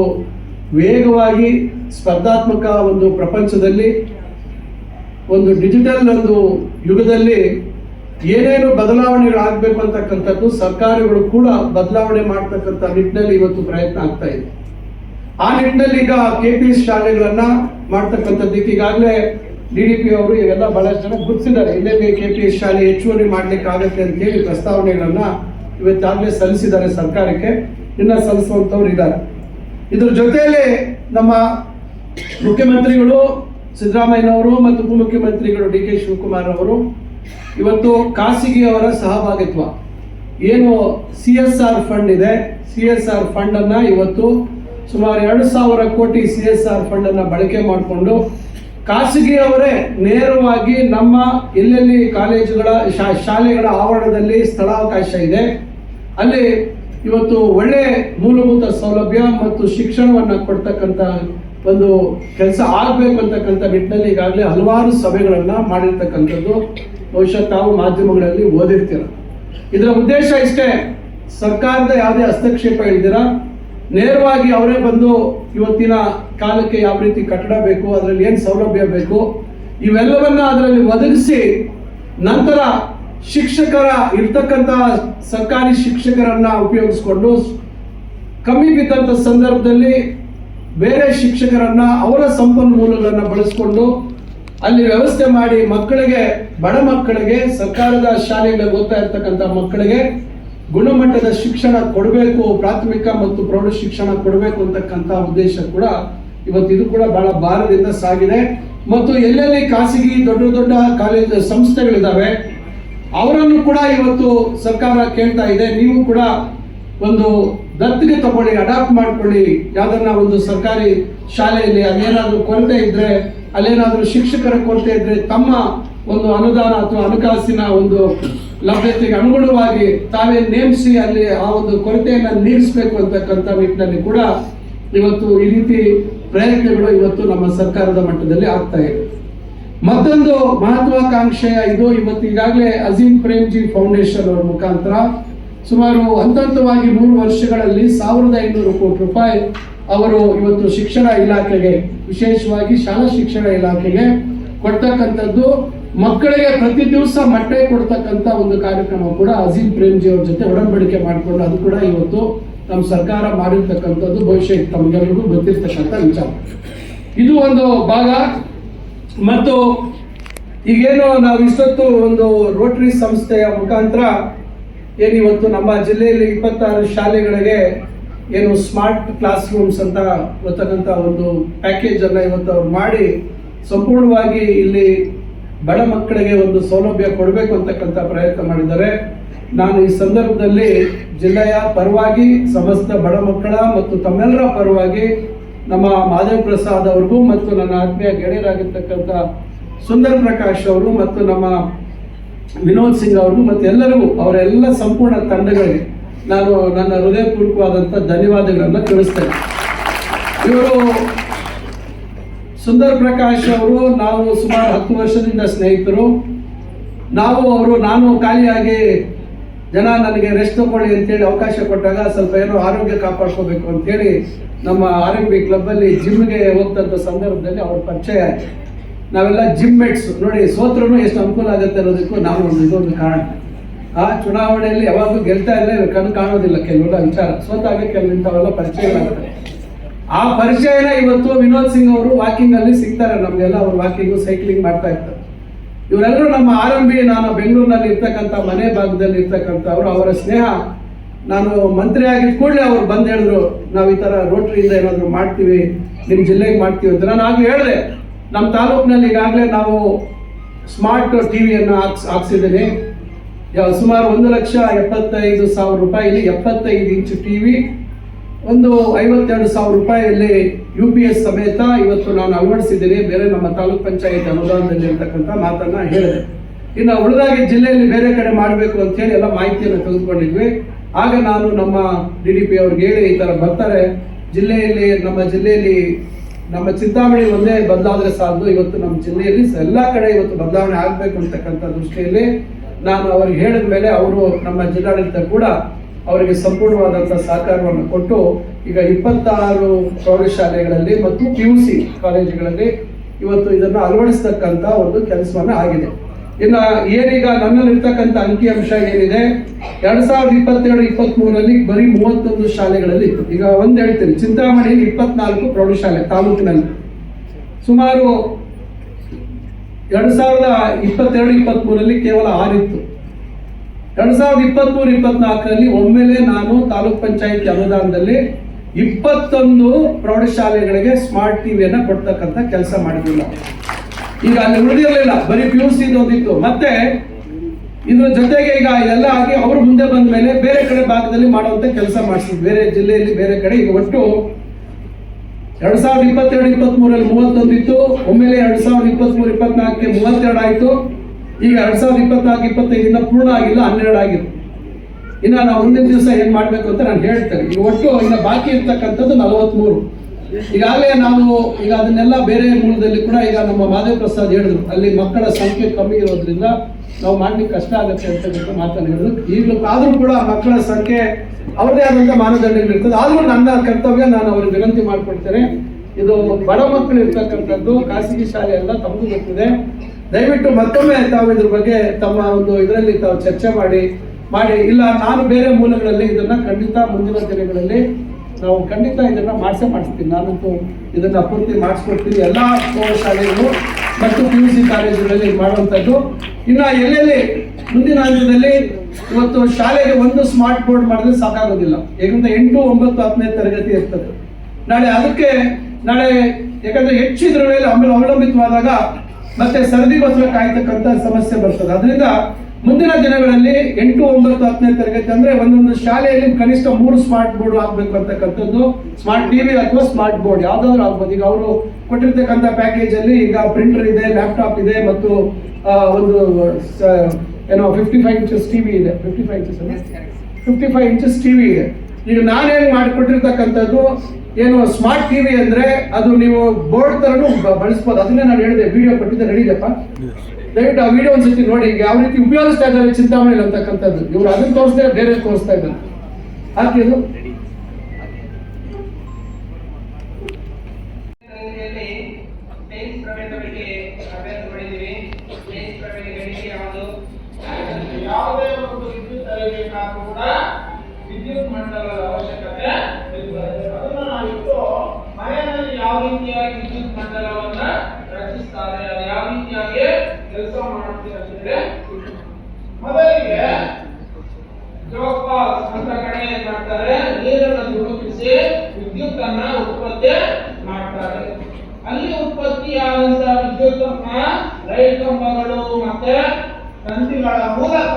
ವೇಗವಾಗಿ ಸ್ಪರ್ಧಾತ್ಮಕ ಒಂದು ಪ್ರಪಂಚದಲ್ಲಿ, ಒಂದು ಡಿಜಿಟಲ್ ಒಂದು ಯುಗದಲ್ಲಿ ಏನೇನು ಬದಲಾವಣೆಗಳು ಆಗಬೇಕು ಅಂತಕ್ಕಂಥದ್ದು ಸರ್ಕಾರಗಳು ಕೂಡ ಬದಲಾವಣೆ ಮಾಡ್ತಕ್ಕಂಥ ನಿಟ್ಟಿನಲ್ಲಿ ಇವತ್ತು ಪ್ರಯತ್ನ ಆಗ್ತಾ ಇದೆ. ಆ ನಿಟ್ಟಿನಲ್ಲಿ ಈಗ ಕೆ ಪಿ ಶಾಲೆಗಳನ್ನ ಮಾಡ್ತಕ್ಕಂಥದ್ದಕ್ಕೆ ಈಗಾಗಲೇ ಡಿ ಡಿ ಪಿ ಅವರು ಇವೆಲ್ಲ ಬಹಳಷ್ಟು ಜನ ಗುರುತಿಸಿದ್ದಾರೆ. ಎಲ್ಲೆಲ್ಲಿ ಕೆ ಪಿ ಎಸ್ ಶಾಲೆ ಹೆಚ್ಚುವರಿ ಮಾಡಲಿಕ್ಕೆ ಆಗುತ್ತೆ ಅಂತ ಹೇಳಿ ಪ್ರಸ್ತಾವನೆಗಳನ್ನು ಇವತ್ತಾಗಲೇ ಸಲ್ಲಿಸಿದ್ದಾರೆ ಸರ್ಕಾರಕ್ಕೆ. ಇನ್ನು ಸಲ್ಲಿಸುವಂಥವ್ರು ಇದ್ದಾರೆ. ಇದ್ರ ಜೊತೆಯಲ್ಲಿ ನಮ್ಮ ಮುಖ್ಯಮಂತ್ರಿಗಳು ಸಿದ್ದರಾಮಯ್ಯನವರು ಮತ್ತು ಉಪಮುಖ್ಯಮಂತ್ರಿಗಳು ಡಿ ಕೆ ಶಿವಕುಮಾರ್ ಅವರು ಇವತ್ತು ಖಾಸಗಿಯವರ ಸಹಭಾಗಿತ್ವ. ಏನು ಸಿ ಎಸ್ ಆರ್ ಫಂಡ್ ಇದೆ. ಸಿ ಎಸ್ ಆರ್ ಫಂಡನ್ನು ಇವತ್ತು ಸುಮಾರು ಎರಡು ಸಾವಿರ ಕೋಟಿ ಸಿ ಎಸ್ ಆರ್ ಫಂಡನ್ನು ಬಳಕೆ ಮಾಡಿಕೊಂಡು ಖಾಸಗಿಯವರೇ ನೇರವಾಗಿ ನಮ್ಮ ಎಲ್ಲೆಲ್ಲಿ ಕಾಲೇಜುಗಳ ಶಾಲೆಗಳ ಆವರಣದಲ್ಲಿ ಸ್ಥಳಾವಕಾಶ ಇದೆ. ಅಲ್ಲಿ ಇವತ್ತು ಒಳ್ಳೆ ಮೂಲಭೂತ ಸೌಲಭ್ಯ ಮತ್ತು ಶಿಕ್ಷಣವನ್ನು ಕೊಡ್ತಕ್ಕಂಥ ಒಂದು ಕೆಲಸ ಆಗಬೇಕು ಅಂತಕ್ಕಂಥ ನಿಟ್ಟಿನಲ್ಲಿ ಈಗಾಗಲೇ ಹಲವಾರು ಸಭೆಗಳನ್ನು ಮಾಡಿರ್ತಕ್ಕಂಥದ್ದು. ಬಹುಶಃ ತಾವು ಮಾಧ್ಯಮಗಳಲ್ಲಿ ಓದಿರ್ತೀರ. ಇದರ ಉದ್ದೇಶ ಇಷ್ಟೇ. ಸರ್ಕಾರದ ಯಾವುದೇ ಹಸ್ತಕ್ಷೇಪ ಇಲ್ದಿರ ನೇರವಾಗಿ ಅವರೇ ಬಂದು ಇವತ್ತಿನ ಕಾಲಕ್ಕೆ ಯಾವ ರೀತಿ ಕಟ್ಟಡ ಬೇಕು, ಅದರಲ್ಲಿ ಏನು ಸೌಲಭ್ಯ ಬೇಕು, ಇವೆಲ್ಲವನ್ನ ಅದರಲ್ಲಿ ಒದಗಿಸಿ ನಂತರ ಶಿಕ್ಷಕರ ಇರ್ತಕ್ಕಂತಹ ಸರ್ಕಾರಿ ಶಿಕ್ಷಕರನ್ನ ಉಪಯೋಗಿಸ್ಕೊಂಡು ಕಮ್ಮಿ ಬಿದ್ದಂಥ ಸಂದರ್ಭದಲ್ಲಿ ಬೇರೆ ಶಿಕ್ಷಕರನ್ನ ಅವರ ಸಂಪನ್ಮೂಲಗಳನ್ನ ಬಳಸ್ಕೊಂಡು ಅಲ್ಲಿ ವ್ಯವಸ್ಥೆ ಮಾಡಿ ಮಕ್ಕಳಿಗೆ, ಬಡ ಮಕ್ಕಳಿಗೆ, ಸರ್ಕಾರದ ಶಾಲೆಗಳಲ್ಲಿ ಓದ್ತಾ ಇರ್ತಕ್ಕಂಥ ಮಕ್ಕಳಿಗೆ ಗುಣಮಟ್ಟದ ಶಿಕ್ಷಣ ಕೊಡಬೇಕು, ಪ್ರಾಥಮಿಕ ಮತ್ತು ಪ್ರೌಢ ಶಿಕ್ಷಣ ಕೊಡಬೇಕು ಅಂತಕ್ಕಂಥ ಉದ್ದೇಶ ಕೂಡ ಇವತ್ತು ಇದು ಕೂಡ ಬಹಳ ಭಾರದಿಂದ ಸಾಗಿದೆ. ಮತ್ತು ಎಲ್ಲೆಲ್ಲಿ ಖಾಸಗಿ ದೊಡ್ಡ ದೊಡ್ಡ ಕಾಲೇಜ್ ಸಂಸ್ಥೆಗಳಿದ್ದಾವೆ ಅವರನ್ನು ಕೂಡ ಇವತ್ತು ಸರ್ಕಾರ ಕೇಳ್ತಾ ಇದೆ. ನೀವು ಕೂಡ ಒಂದು ದತ್ತಿಗೆ ತಗೊಳ್ಳಿ, ಅಡಾಪ್ಟ್ ಮಾಡ್ಕೊಳ್ಳಿ. ಯಾವ್ದನ್ನ ಒಂದು ಸರ್ಕಾರಿ ಶಾಲೆಯಲ್ಲಿ ಅಲ್ಲೇನಾದ್ರೂ ಕೊರತೆ ಇದ್ರೆ, ಅಲ್ಲೇನಾದ್ರೂ ಶಿಕ್ಷಕರ ಕೊರತೆ ಇದ್ರೆ ತಮ್ಮ ಒಂದು ಅನುದಾನ ಅಥವಾ ಹಣಕಾಸಿನ ಒಂದು ಲಭ್ಯತೆಗೆ ಅನುಗುಣವಾಗಿ ತಾವೇ ನೇಮಿಸಿ ಅಲ್ಲಿ ಆ ಒಂದು ಕೊರತೆಯನ್ನು ನೀಗಿಸಬೇಕು ಅಂತಕ್ಕಂಥ ನಿಟ್ಟಿನಲ್ಲಿ ಕೂಡ ಇವತ್ತು ಈ ರೀತಿ ಪ್ರಯತ್ನಗಳು ಇವತ್ತು ನಮ್ಮ ಸರ್ಕಾರದ ಮಟ್ಟದಲ್ಲಿ ಆಗ್ತಾ ಇದೆ. ಮತ್ತೊಂದು ಮಹತ್ವಾಕಾಂಕ್ಷೆಯ ಇದು ಇವತ್ತು ಈಗಾಗಲೇ ಅಜೀಂ ಪ್ರೇಮ್ಜಿ ಫೌಂಡೇಶನ್ ಅವರ ಮುಖಾಂತರ ಸುಮಾರು ಹಂತ ಹಂತವಾಗಿ ಮೂರು ವರ್ಷಗಳಲ್ಲಿ ಸಾವಿರದ ಐನೂರು ಕೋಟಿ ರೂಪಾಯಿ ಅವರು ಇವತ್ತು ಶಿಕ್ಷಣ ಇಲಾಖೆಗೆ, ವಿಶೇಷವಾಗಿ ಶಾಲಾ ಶಿಕ್ಷಣ ಇಲಾಖೆಗೆ ಕೊಡ್ತಕ್ಕಂಥದ್ದು. ಮಕ್ಕಳಿಗೆ ಪ್ರತಿ ದಿವಸ ಮೊಟ್ಟೆ ಕೊಡ್ತಕ್ಕಂಥ ಒಂದು ಕಾರ್ಯಕ್ರಮ ಕೂಡ ಅಜೀಂ ಪ್ರೇಮ್ಜಿ ಅವ್ರ ಜೊತೆ ಒಡಂಬಡಿಕೆ ಮಾಡಿಕೊಂಡು ಅದು ಕೂಡ ಇವತ್ತು ನಮ್ಮ ಸರ್ಕಾರ ಮಾಡಿರ್ತಕ್ಕಂಥದ್ದು ಬಹುಶಃ ತಮಗೆಲ್ಲರಿಗೂ ಗೊತ್ತಿರ್ತಕ್ಕಂಥ ವಿಚಾರ. ಇದು ಒಂದು ಭಾಗ. ಮತ್ತು ಈಗೇನು ನಾವು ಇಷ್ಟೊತ್ತು ಒಂದು ರೋಟರಿ ಸಂಸ್ಥೆಯ ಮುಖಾಂತರ ಏನಿವತ್ತು ನಮ್ಮ ಜಿಲ್ಲೆಯಲ್ಲಿ ಇಪ್ಪತ್ತಾರು ಶಾಲೆಗಳಿಗೆ ಏನು ಸ್ಮಾರ್ಟ್ ಕ್ಲಾಸ್ ರೂಮ್ಸ್ ಅಂತ ಗೊತ್ತಕ್ಕಂಥ ಒಂದು ಪ್ಯಾಕೇಜ್ ಅನ್ನ ಇವತ್ತು ಅವ್ರು ಮಾಡಿ ಸಂಪೂರ್ಣವಾಗಿ ಇಲ್ಲಿ ಬಡ ಮಕ್ಕಳಿಗೆ ಒಂದು ಸೌಲಭ್ಯ ಕೊಡಬೇಕು ಅಂತಕ್ಕಂಥ ಪ್ರಯತ್ನ ಮಾಡಿದ್ದಾರೆ. ನಾನು ಈ ಸಂದರ್ಭದಲ್ಲಿ ಜಿಲ್ಲೆಯ ಪರವಾಗಿ, ಸಮಸ್ತ ಬಡ ಮಕ್ಕಳ ಮತ್ತು ತಮ್ಮೆಲ್ಲರ ಪರವಾಗಿ ನಮ್ಮ ಮಾಧವ್ ಪ್ರಸಾದ್ ಅವ್ರಿಗೂ ಮತ್ತು ನನ್ನ ಆತ್ಮೀಯ ಗೆಳೆಯರಾಗಿರ್ತಕ್ಕಂಥ ಸುಂದರ್ ಪ್ರಕಾಶ್ ಅವರು ಮತ್ತು ನಮ್ಮ ವಿನೋದ್ ಸಿಂಗ್ ಅವ್ರಿಗೂ ಮತ್ತು ಎಲ್ಲರಿಗೂ ಅವರೆಲ್ಲ ಸಂಪೂರ್ಣ ತಂಡಗಳಿಗೆ ನಾನು ನನ್ನ ಹೃದಯಪೂರ್ವಕವಾದಂಥ ಧನ್ಯವಾದಗಳನ್ನು ತಿಳಿಸ್ತೇನೆ. ಇವರು ಸುಂದರ್ ಪ್ರಕಾಶ್ ಅವರು ನಾವು ಸುಮಾರು ಹತ್ತು ವರ್ಷದಿಂದ ಸ್ನೇಹಿತರು. ನಾವು, ಅವರು, ನಾನು ಖಾಲಿಯಾಗಿ ಜನ ನನಗೆ ರೆಸ್ಟ್ ತಗೊಳ್ಳಿ ಅಂತೇಳಿ ಅವಕಾಶ ಕೊಟ್ಟಾಗ ಸ್ವಲ್ಪ ಏನೋ ಆರೋಗ್ಯ ಕಾಪಾಡ್ಕೋಬೇಕು ಅಂತೇಳಿ ನಮ್ಮ ಆರ್ ಎಂ ಬಿ ಕ್ಲಬ್ಬಲ್ಲಿ ಜಿಮ್ಗೆ ಹೋಗ್ತಂಥ ಸಂದರ್ಭದಲ್ಲಿ ಅವ್ರ ಪರಿಚಯ ಆಯ್ತು. ನಾವೆಲ್ಲ ಜಿಮ್ ಮೇಟ್ಸ್ ನೋಡಿ, ಸೋತ್ರನು ಎಷ್ಟು ಅನುಕೂಲ ಆಗುತ್ತೆ ಅನ್ನೋದಕ್ಕೂ ನಾವು ಒಂದು ಇದೊಂದು ಕಾರಣ. ಆ ಚುನಾವಣೆಯಲ್ಲಿ ಯಾವಾಗಲೂ ಗೆಲ್ತಾ ಇದ್ರೆ ಕಣ್ಣು ಕಾಣೋದಿಲ್ಲ, ಕೆಲವೆಲ್ಲ ವಿಚಾರ. ಸೋತಾಗ ಕೆಲವು ಇಂಥವೆಲ್ಲ ಪರಿಚಯಗಳಾಗ್ತವೆ ಆ ಪರಿಚಯನ ಇವತ್ತು ವಿನೋದ್ ಸಿಂಗ್ ಅವರು ವಾಕಿಂಗ್ ಅಲ್ಲಿ ಸಿಗ್ತಾರೆ. ನಮ್ಗೆಲ್ಲ ಅವ್ರು ವಾಕಿಂಗ್ ಸೈಕ್ಲಿಂಗ್ ಮಾಡ್ತಾ ಇರ್ತಾರೆ. ಇವರೆಲ್ಲರೂ ನಮ್ಮ ಆರಂಭಿ ನಾನು ಬೆಂಗಳೂರಿನಲ್ಲಿ ಇರ್ತಕ್ಕಂಥ ಮನೆ ಭಾಗದಲ್ಲಿ ಇರ್ತಕ್ಕಂಥವ್ರು, ಅವರ ಸ್ನೇಹ ನಾನು ಮಂತ್ರಿ ಆಗಿದ ಕೂಡಲೇ ಅವ್ರು ಬಂದು ಹೇಳಿದ್ರು, ನಾವು ಈ ಥರ ರೋಟ್ರಿಯಿಂದ ಏನಾದರೂ ಮಾಡ್ತೀವಿ ನಿಮ್ಮ ಜಿಲ್ಲೆಗೆ ಮಾಡ್ತೀವಿ ಅಂತ. ನಾನು ಆಗಲೇ ಹೇಳಿದೆ ನಮ್ಮ ತಾಲೂಕಿನಲ್ಲಿ ಈಗಾಗಲೇ ನಾವು ಸ್ಮಾರ್ಟ್ ಟಿ ವಿಯನ್ನು ಹಾಕ್ಸ್ ಹಾಕ್ಸಿದ್ದೀನಿ ಸುಮಾರು ಒಂದು ಲಕ್ಷ ಎಪ್ಪತ್ತೈದು ಸಾವಿರ ರೂಪಾಯಿಲಿ ಎಪ್ಪತ್ತೈದು ಇಂಚು ಟಿ ವಿ ಒಂದು ಐವತ್ತೆರಡು ಸಾವಿರ ರೂಪಾಯಿಯಲ್ಲಿ ಯು ಪಿ ಎಸ್ ಸಮೇತ ಇವತ್ತು ನಾನು ಅಳವಡಿಸಿದ್ದೀನಿ. ಬೇರೆ ನಮ್ಮ ತಾಲೂಕ್ ಪಂಚಾಯತ್ ಅನುದಾನದಲ್ಲಿ ಇರ್ತಕ್ಕಂಥ ಮಾತನ್ನ ಹೇಳಿದೆ. ಇನ್ನು ಉಳಿದಾಗಿ ಜಿಲ್ಲೆಯಲ್ಲಿ ಬೇರೆ ಕಡೆ ಮಾಡಬೇಕು ಅಂತ ಹೇಳಿ ಎಲ್ಲ ಮಾಹಿತಿಯನ್ನು ತೆಗೆದುಕೊಂಡಿದ್ವಿ. ಆಗ ನಾನು ನಮ್ಮ ಡಿ ಡಿ ಪಿ ಅವ್ರಿಗೆ ಹೇಳಿ ಈ ಥರ ಬರ್ತಾರೆ. ಜಿಲ್ಲೆಯಲ್ಲಿ, ನಮ್ಮ ಜಿಲ್ಲೆಯಲ್ಲಿ, ನಮ್ಮ ಚಿಂತಾಮಣಿ ಒಂದೇ ಬದಲಾದ್ರೆ ಸಾಲದು. ಇವತ್ತು ನಮ್ಮ ಜಿಲ್ಲೆಯಲ್ಲಿ ಎಲ್ಲ ಕಡೆ ಇವತ್ತು ಬದಲಾವಣೆ ಆಗಬೇಕು ಅಂತಕ್ಕಂಥ ದೃಷ್ಟಿಯಲ್ಲಿ ನಾನು ಅವ್ರಿಗೆ ಹೇಳಿದ ಮೇಲೆ ಅವರು ನಮ್ಮ ಜಿಲ್ಲಾಡಳಿತ ಕೂಡ ಅವರಿಗೆ ಸಂಪೂರ್ಣವಾದಂಥ ಸಹಕಾರವನ್ನು ಕೊಟ್ಟು ಈಗ ಇಪ್ಪತ್ತಾರು ಪ್ರೌಢಶಾಲೆಗಳಲ್ಲಿ ಮತ್ತು ಪಿ ಯು ಸಿ ಕಾಲೇಜುಗಳಲ್ಲಿ ಇವತ್ತು ಇದನ್ನು ಅಳವಡಿಸ್ತಕ್ಕಂಥ ಒಂದು ಕೆಲಸವನ್ನು ಆಗಿದೆ. ಇನ್ನು ಏನೀಗ ನನ್ನಲ್ಲಿರ್ತಕ್ಕಂಥ ಅಂಕಿಅಂಶ ಏನಿದೆ, ಎರಡ್ ಸಾವಿರದ ಇಪ್ಪತ್ತೆರಡು ಇಪ್ಪತ್ತ್ ಮೂರರಲ್ಲಿ ಬರೀ ಮೂವತ್ತೊಂದು ಶಾಲೆಗಳಲ್ಲಿ ಇತ್ತು. ಈಗ ಒಂದು ಹೇಳ್ತೀನಿ ಚಿಂತಾಮಣಿಯಲ್ಲಿ ಇಪ್ಪತ್ನಾಲ್ಕು ಪ್ರೌಢಶಾಲೆ ತಾಲೂಕಿನಲ್ಲಿ. ಸುಮಾರು ಎರಡ್ ಸಾವಿರದ ಇಪ್ಪತ್ತೆರಡು ಇಪ್ಪತ್ತ್ ಮೂರರಲ್ಲಿ ಕೇವಲ ಆರಿತ್ತು. ಎರಡ್ ಸಾವಿರದ ಇಪ್ಪತ್ಮೂರು, ಇಪ್ಪತ್ನಾಲ್ಕರಲ್ಲಿ ಒಮ್ಮೆಲೆ ನಾನು ತಾಲೂಕ್ ಪಂಚಾಯತ್ ಅನುದಾನದಲ್ಲಿ ಇಪ್ಪತ್ತೊಂದು ಪ್ರೌಢಶಾಲೆಗಳಿಗೆ ಸ್ಮಾರ್ಟ್ ಟಿವಿಯನ್ನ ಕೊಡ್ತಕ್ಕಂತ ಕೆಲಸ ಮಾಡಿದ್ವಿ ಈಗ ಅಲ್ಲಿ ಉಳಿದಿರಲಿಲ್ಲ, ಬರೀ ಪಿ ಯು ಸಿ ಒಂದಿತ್ತು ಮತ್ತೆ ಇದ್ರ ಜೊತೆಗೆ ಈಗ ಇದೆಲ್ಲ ಆಗಿ ಅವರು ಮುಂದೆ ಬಂದ ಮೇಲೆ ಬೇರೆ ಕಡೆ ಭಾಗದಲ್ಲಿ ಮಾಡುವಂತ ಕೆಲಸ ಮಾಡಿಸಿದ್ವಿ. ಬೇರೆ ಜಿಲ್ಲೆಯಲ್ಲಿ ಬೇರೆ ಕಡೆ. ಈಗ ಒಟ್ಟು ಎರಡ್ ಸಾವಿರದ ಇಪ್ಪತ್ತೆರಡು ಇಪ್ಪತ್ತ್ ಮೂರಲ್ಲಿ ಮೂವತ್ತೊಂದು ಇತ್ತು ಒಮ್ಮೆಲೆ ಎರಡ್ ಸಾವಿರದ ಇಪ್ಪತ್ತ್ ಮೂರು ಇಪ್ಪತ್ನಾಲ್ಕಕ್ಕೆ ಮೂವತ್ತೆರಡು ಆಯ್ತು. ಈಗ ಎರಡ್ ಸಾವಿರದ ಇಪ್ಪತ್ನಾಲ್ಕು ಇಪ್ಪತ್ತೈದು ಇನ್ನ ಪೂರ್ಣ ಆಗಿಲ್ಲ, ಹನ್ನೆರಡು ಆಗಿದೆ ಇನ್ನ ನಾವು ಮುಂದಿನ ದಿವಸ ಏನು ಮಾಡಬೇಕು ಅಂತ ನಾನು ಹೇಳ್ತೇನೆ. ಈಗ ಒಟ್ಟು ಇನ್ನು ಬಾಕಿ ಇರ್ತಕ್ಕಂಥದ್ದು ನಲವತ್ತ್ಮೂರು ಈಗಾಗಲೇ ನಾವು ಈಗ ಅದನ್ನೆಲ್ಲ ಬೇರೆ ಮೂಲದಲ್ಲಿ ಕೂಡ ಈಗ ನಮ್ಮ ಮಾಧವ ಪ್ರಸಾದ್ ಹೇಳಿದ್ರು. ಅಲ್ಲಿ ಮಕ್ಕಳ ಸಂಖ್ಯೆ ಕಮ್ಮಿ ಇರೋದ್ರಿಂದ ನಾವು ಮಾಡ್ಲಿಕ್ಕೆ ಕಷ್ಟ ಆಗುತ್ತೆ ಅಂತ ಬಿಟ್ಟು ಮಾತನ್ನು ಹೇಳಿದ್ರು. ಈಗಲೂ ಆದರೂ ಕೂಡ ಮಕ್ಕಳ ಸಂಖ್ಯೆ ಅವ್ರದೇ ಆದಂತ ಮಾನದಂಡಗಳು ಇರ್ತದೆ. ಆದ್ರೂ ನನ್ನ ಕರ್ತವ್ಯ ನಾನು ಅವ್ರಿಗೆ ವಿನಂತಿ ಮಾಡಿಕೊಡ್ತೇನೆ ಇದು ಬಡ ಮಕ್ಕಳು ಇರ್ತಕ್ಕಂಥದ್ದು ಖಾಸಗಿ ಶಾಲೆ ಎಲ್ಲ ತಮಗೂ ಗೊತ್ತಿದೆ. ದಯವಿಟ್ಟು ಮತ್ತೊಮ್ಮೆ ತಾವು ಇದ್ರ ಬಗ್ಗೆ ತಮ್ಮ ಒಂದು ಇದರಲ್ಲಿ ತಾವು ಚರ್ಚೆ ಮಾಡಿ ಮಾಡಿ. ಇಲ್ಲ, ನಾನು ಬೇರೆ ಮೂಲಗಳಲ್ಲಿ ಇದನ್ನ ಖಂಡಿತ ಮುಂದಿನ ದಿನಗಳಲ್ಲಿ ನಾವು ಖಂಡಿತ ಇದನ್ನ ಮಾಡಿಸೇ ಮಾಡಿಸ್ತೀನಿ. ನಾನಂತೂ ಇದನ್ನ ಪೂರ್ತಿ ಮಾಡಿಸ್ಕೊಡ್ತೀನಿ. ಎಲ್ಲ ಶಾಲೆಗಳು ಮತ್ತು ಪಿ ಯು ಸಿ ಕಾಲೇಜುಗಳಲ್ಲಿ ಮಾಡುವಂಥದ್ದು. ಇನ್ನು ಎಲ್ಲೆಲ್ಲಿ ಮುಂದಿನ ಹಂತದಲ್ಲಿ ಇವತ್ತು ಶಾಲೆಗೆ ಒಂದು ಸ್ಮಾರ್ಟ್ ಬೋರ್ಡ್ ಮಾಡಿದ್ರೆ ಸಾಕಾಗೋದಿಲ್ಲ. ಯಾಕಂದ್ರೆ ಎಂಟು ಒಂಬತ್ತು ಹತ್ತನೇ ತರಗತಿ ಇರ್ತದೆ. ನಾಳೆ ಅದಕ್ಕೆ ನಾಳೆ, ಯಾಕಂದ್ರೆ ಹೆಚ್ಚಿದ್ರ ಮೇಲೆ ಆಮೇಲೆ ಅವಲಂಬಿತವಾದಾಗ ಮತ್ತೆ ಸರದಿಗೋಸ್ಕರ ಕಾಯ್ತಕ್ಕಂಥ ಸಮಸ್ಯೆ ಬರ್ತದೆ. ಅದರಿಂದ ಮುಂದಿನ ದಿನಗಳಲ್ಲಿ ಎಂಟು ಒಂಬತ್ತು ಹತ್ತನೇ ತರಗತಿ ಅಂದ್ರೆ ಒಂದೊಂದು ಶಾಲೆಯಲ್ಲಿ ಕನಿಷ್ಠ ಮೂರು ಸ್ಮಾರ್ಟ್ ಬೋರ್ಡ್ ಆಗ್ಬೇಕು ಅಂತಕ್ಕಂಥದ್ದು. ಸ್ಮಾರ್ಟ್ ಟಿವಿ ಅಥವಾ ಸ್ಮಾರ್ಟ್ ಬೋರ್ಡ್ ಯಾವ್ದಾದ್ರು ಆಗ್ಬೋದು. ಈಗ ಅವರು ಕೊಟ್ಟಿರ್ತಕ್ಕಂಥ ಪ್ಯಾಕೇಜ್ ಅಲ್ಲಿ ಈಗ ಪ್ರಿಂಟರ್ ಇದೆ ಲ್ಯಾಪ್ಟಾಪ್ ಇದೆ ಮತ್ತು ಒಂದು ಏನೋ ಫಿಫ್ಟಿ ಫೈವ್ ಇಂಚಸ್ ಟಿವಿ ಇದೆ fifty five inches fifty five inches TV ಇದೆ. ಈಗ ನಾನೇನ್ ಮಾಡಿಕೊಟ್ಟಿರ್ತಕ್ಕಂಥದ್ದು ಏನು ಸ್ಮಾರ್ಟ್ ಟಿವಿ ಅಂದ್ರೆ ಅದು ನೀವು ಬೋರ್ಡ್ ತರನು ಬಳಸಬಹುದು ಬಳಸ್ಬೋದು. ಅದನ್ನೇ ನಾನು ಹೇಳಿದೆ ವಿಡಿಯೋ ಕೊಟ್ಟಿದ್ದೆ ನಡೀದಪ್ಪ. ದಯವಿಟ್ಟು ಆ ವಿಡಿಯೋ ಒಂದ್ಸತಿ ನೋಡಿ ಈಗ ಯಾವ ರೀತಿ ಉಪಯೋಗಿಸ್ತಾ ಇದ್ದಾರೆ ಚಿಂತಾಮಣಿ ಅಂತಕ್ಕಂಥದ್ದು. ಇವರು ಅದನ್ನ ತೋರಿಸ್ದೆ ಬೇರೆ ತೋರಿಸ್ತಾ ಇದ್ದಾರೆ. ಹಾಕಿದ್ರು ಅದು ಯಾವುದು? ಒಂದು ವಿದ್ಯುತ್ ತರಬೇಕಾದ್ರೂ ಕೂಡ ವಿದ್ಯುತ್ ಮಂಡಲದ ಅವಶ್ಯಕತೆ ಇರುತ್ತದೆ ಅದನ್ನು ನಾವಿಟ್ಟು ಮನೆಯಲ್ಲಿ ಯಾವ ರೀತಿಯಾಗಿ ವಿದ್ಯುತ್ ಮಂಡಲವನ್ನ ರಚಿಸ್ತಾರೆ ಅದು ಯಾವ ರೀತಿಯಾಗಿ ಕೆಲಸ ಮಾಡುತ್ತೆ ಅಂತಂದ್ರೆ ಮೊದಲಿಗೆ ಜೋಪಾಸ್ ಅಂತ ಕಡೆ ಏನ್ ಮಾಡ್ತಾರೆ ನೀರನ್ನು ಗುರುತಿಸಿ ವಿದ್ಯುತ್ ಅನ್ನ ಉತ್ಪತ್ತಿ ಮಾಡ್ತಾರೆ. ಅಲ್ಲಿ ಉತ್ಪತ್ತಿಯಾದಂತ ವಿದ್ಯುತ್ ಲೈಟ್ ಕಂಬಗಳು ಮತ್ತೆ ತಂತಿಗಳ ಮೂಲಕ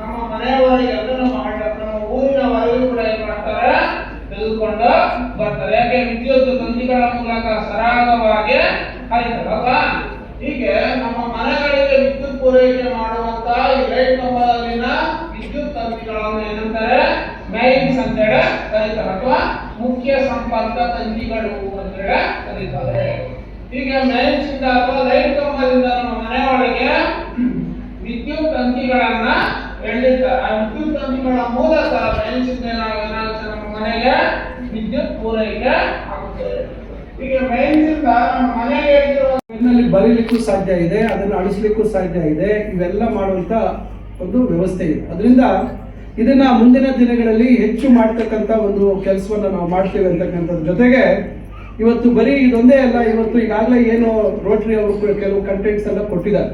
ನಮ್ಮ ಮನೆಯವರಿಗೆ ಅದನ್ನು ಮಾಡ ನಮ್ಮ ಊರಿನವರೆಗೂ ಕೂಡ ಏನ್ ಮಾಡ್ತಾರೆ ತೆಗೆದುಕೊಂಡು ಬರ್ತಾರೆ ಯಾಕೆ ವಿದ್ಯುತ್ ತಂತಿಗಳ ಮೂಲಕ ಸರಾಗವಾಗಿ ಹರಿತಾರೆ ಅಲ್ವಾ ಹೀಗೆ ನಮ್ಮ ಮನೆಗಳಿಗೆ ವಿದ್ಯುತ್ ಪೂರೈಕೆ ಮಾಡುವಂತ ಈ ಲೈಟ್ ಕಂಬದಲ್ಲಿನ ವಿದ್ಯುತ್ ತಂತಿಗಳನ್ನು ಏನಂತಾರೆ ಮೈನ್ಸ್ ಅಂತೇಳಿ ಕರೀತಾರೆ ಅಥವಾ ಮುಖ್ಯ ಸಂಪರ್ಕ ತಂತಿಗಳು ಅಂತೇಳಿ ಕರೀತಾರೆ ಇಂದ ಅಥವಾ ಲೈಟ್ ಕಂಬದಿಂದ ನಮ್ಮ ಮನೆಯೊಳಗೆ ವಿದ್ಯುತ್ ತಂತಿಗಳನ್ನ ಎಳ್ಳಿರ್ತಾರೆ ಆ ವಿದ್ಯುತ್ ತಂತಿಗಳ ಮೂಲಕ ಏನಾಗುತ್ತೆ ನಮ್ಮ ಮನೆಗೆ ವಿದ್ಯುತ್ ಪೂರೈಕೆ ಆಗುತ್ತೆ ಈಗ ಮೈನ್ಸ್ ಇಂದ ನಮ್ಮ ಮನೆಗೆ ಬರೀಲಿಕ್ಕೂ ಸಾಧ್ಯ ಇದೆ, ಅದನ್ನು ಅಳಿಸ್ಲಿಕ್ಕೂ ಸಾಧ್ಯ ಇದೆ, ಇವೆಲ್ಲ ಮಾಡುವಂತ ಒಂದು ವ್ಯವಸ್ಥೆ ಇದೆ. ಅದರಿಂದ ಇದನ್ನ ಮುಂದಿನ ದಿನಗಳಲ್ಲಿ ಹೆಚ್ಚು ಮಾಡ್ತಕ್ಕಂಥ ಒಂದು ಕೆಲಸವನ್ನ ನಾವು ಮಾಡ್ತೇವೆ ಅಂತಕ್ಕಂಥದ್ರ ಜೊತೆಗೆ ಇವತ್ತು ಬರೀ ಇದೊಂದೇ ಅಲ್ಲ, ಇವತ್ತು ಈಗಾಗಲೇ ಏನು ರೋಟರಿ ಅವರು ಕೆಲವು ಕಂಟೆಂಟ್ಸ್ ಎಲ್ಲ ಕೊಟ್ಟಿದ್ದಾರೆ.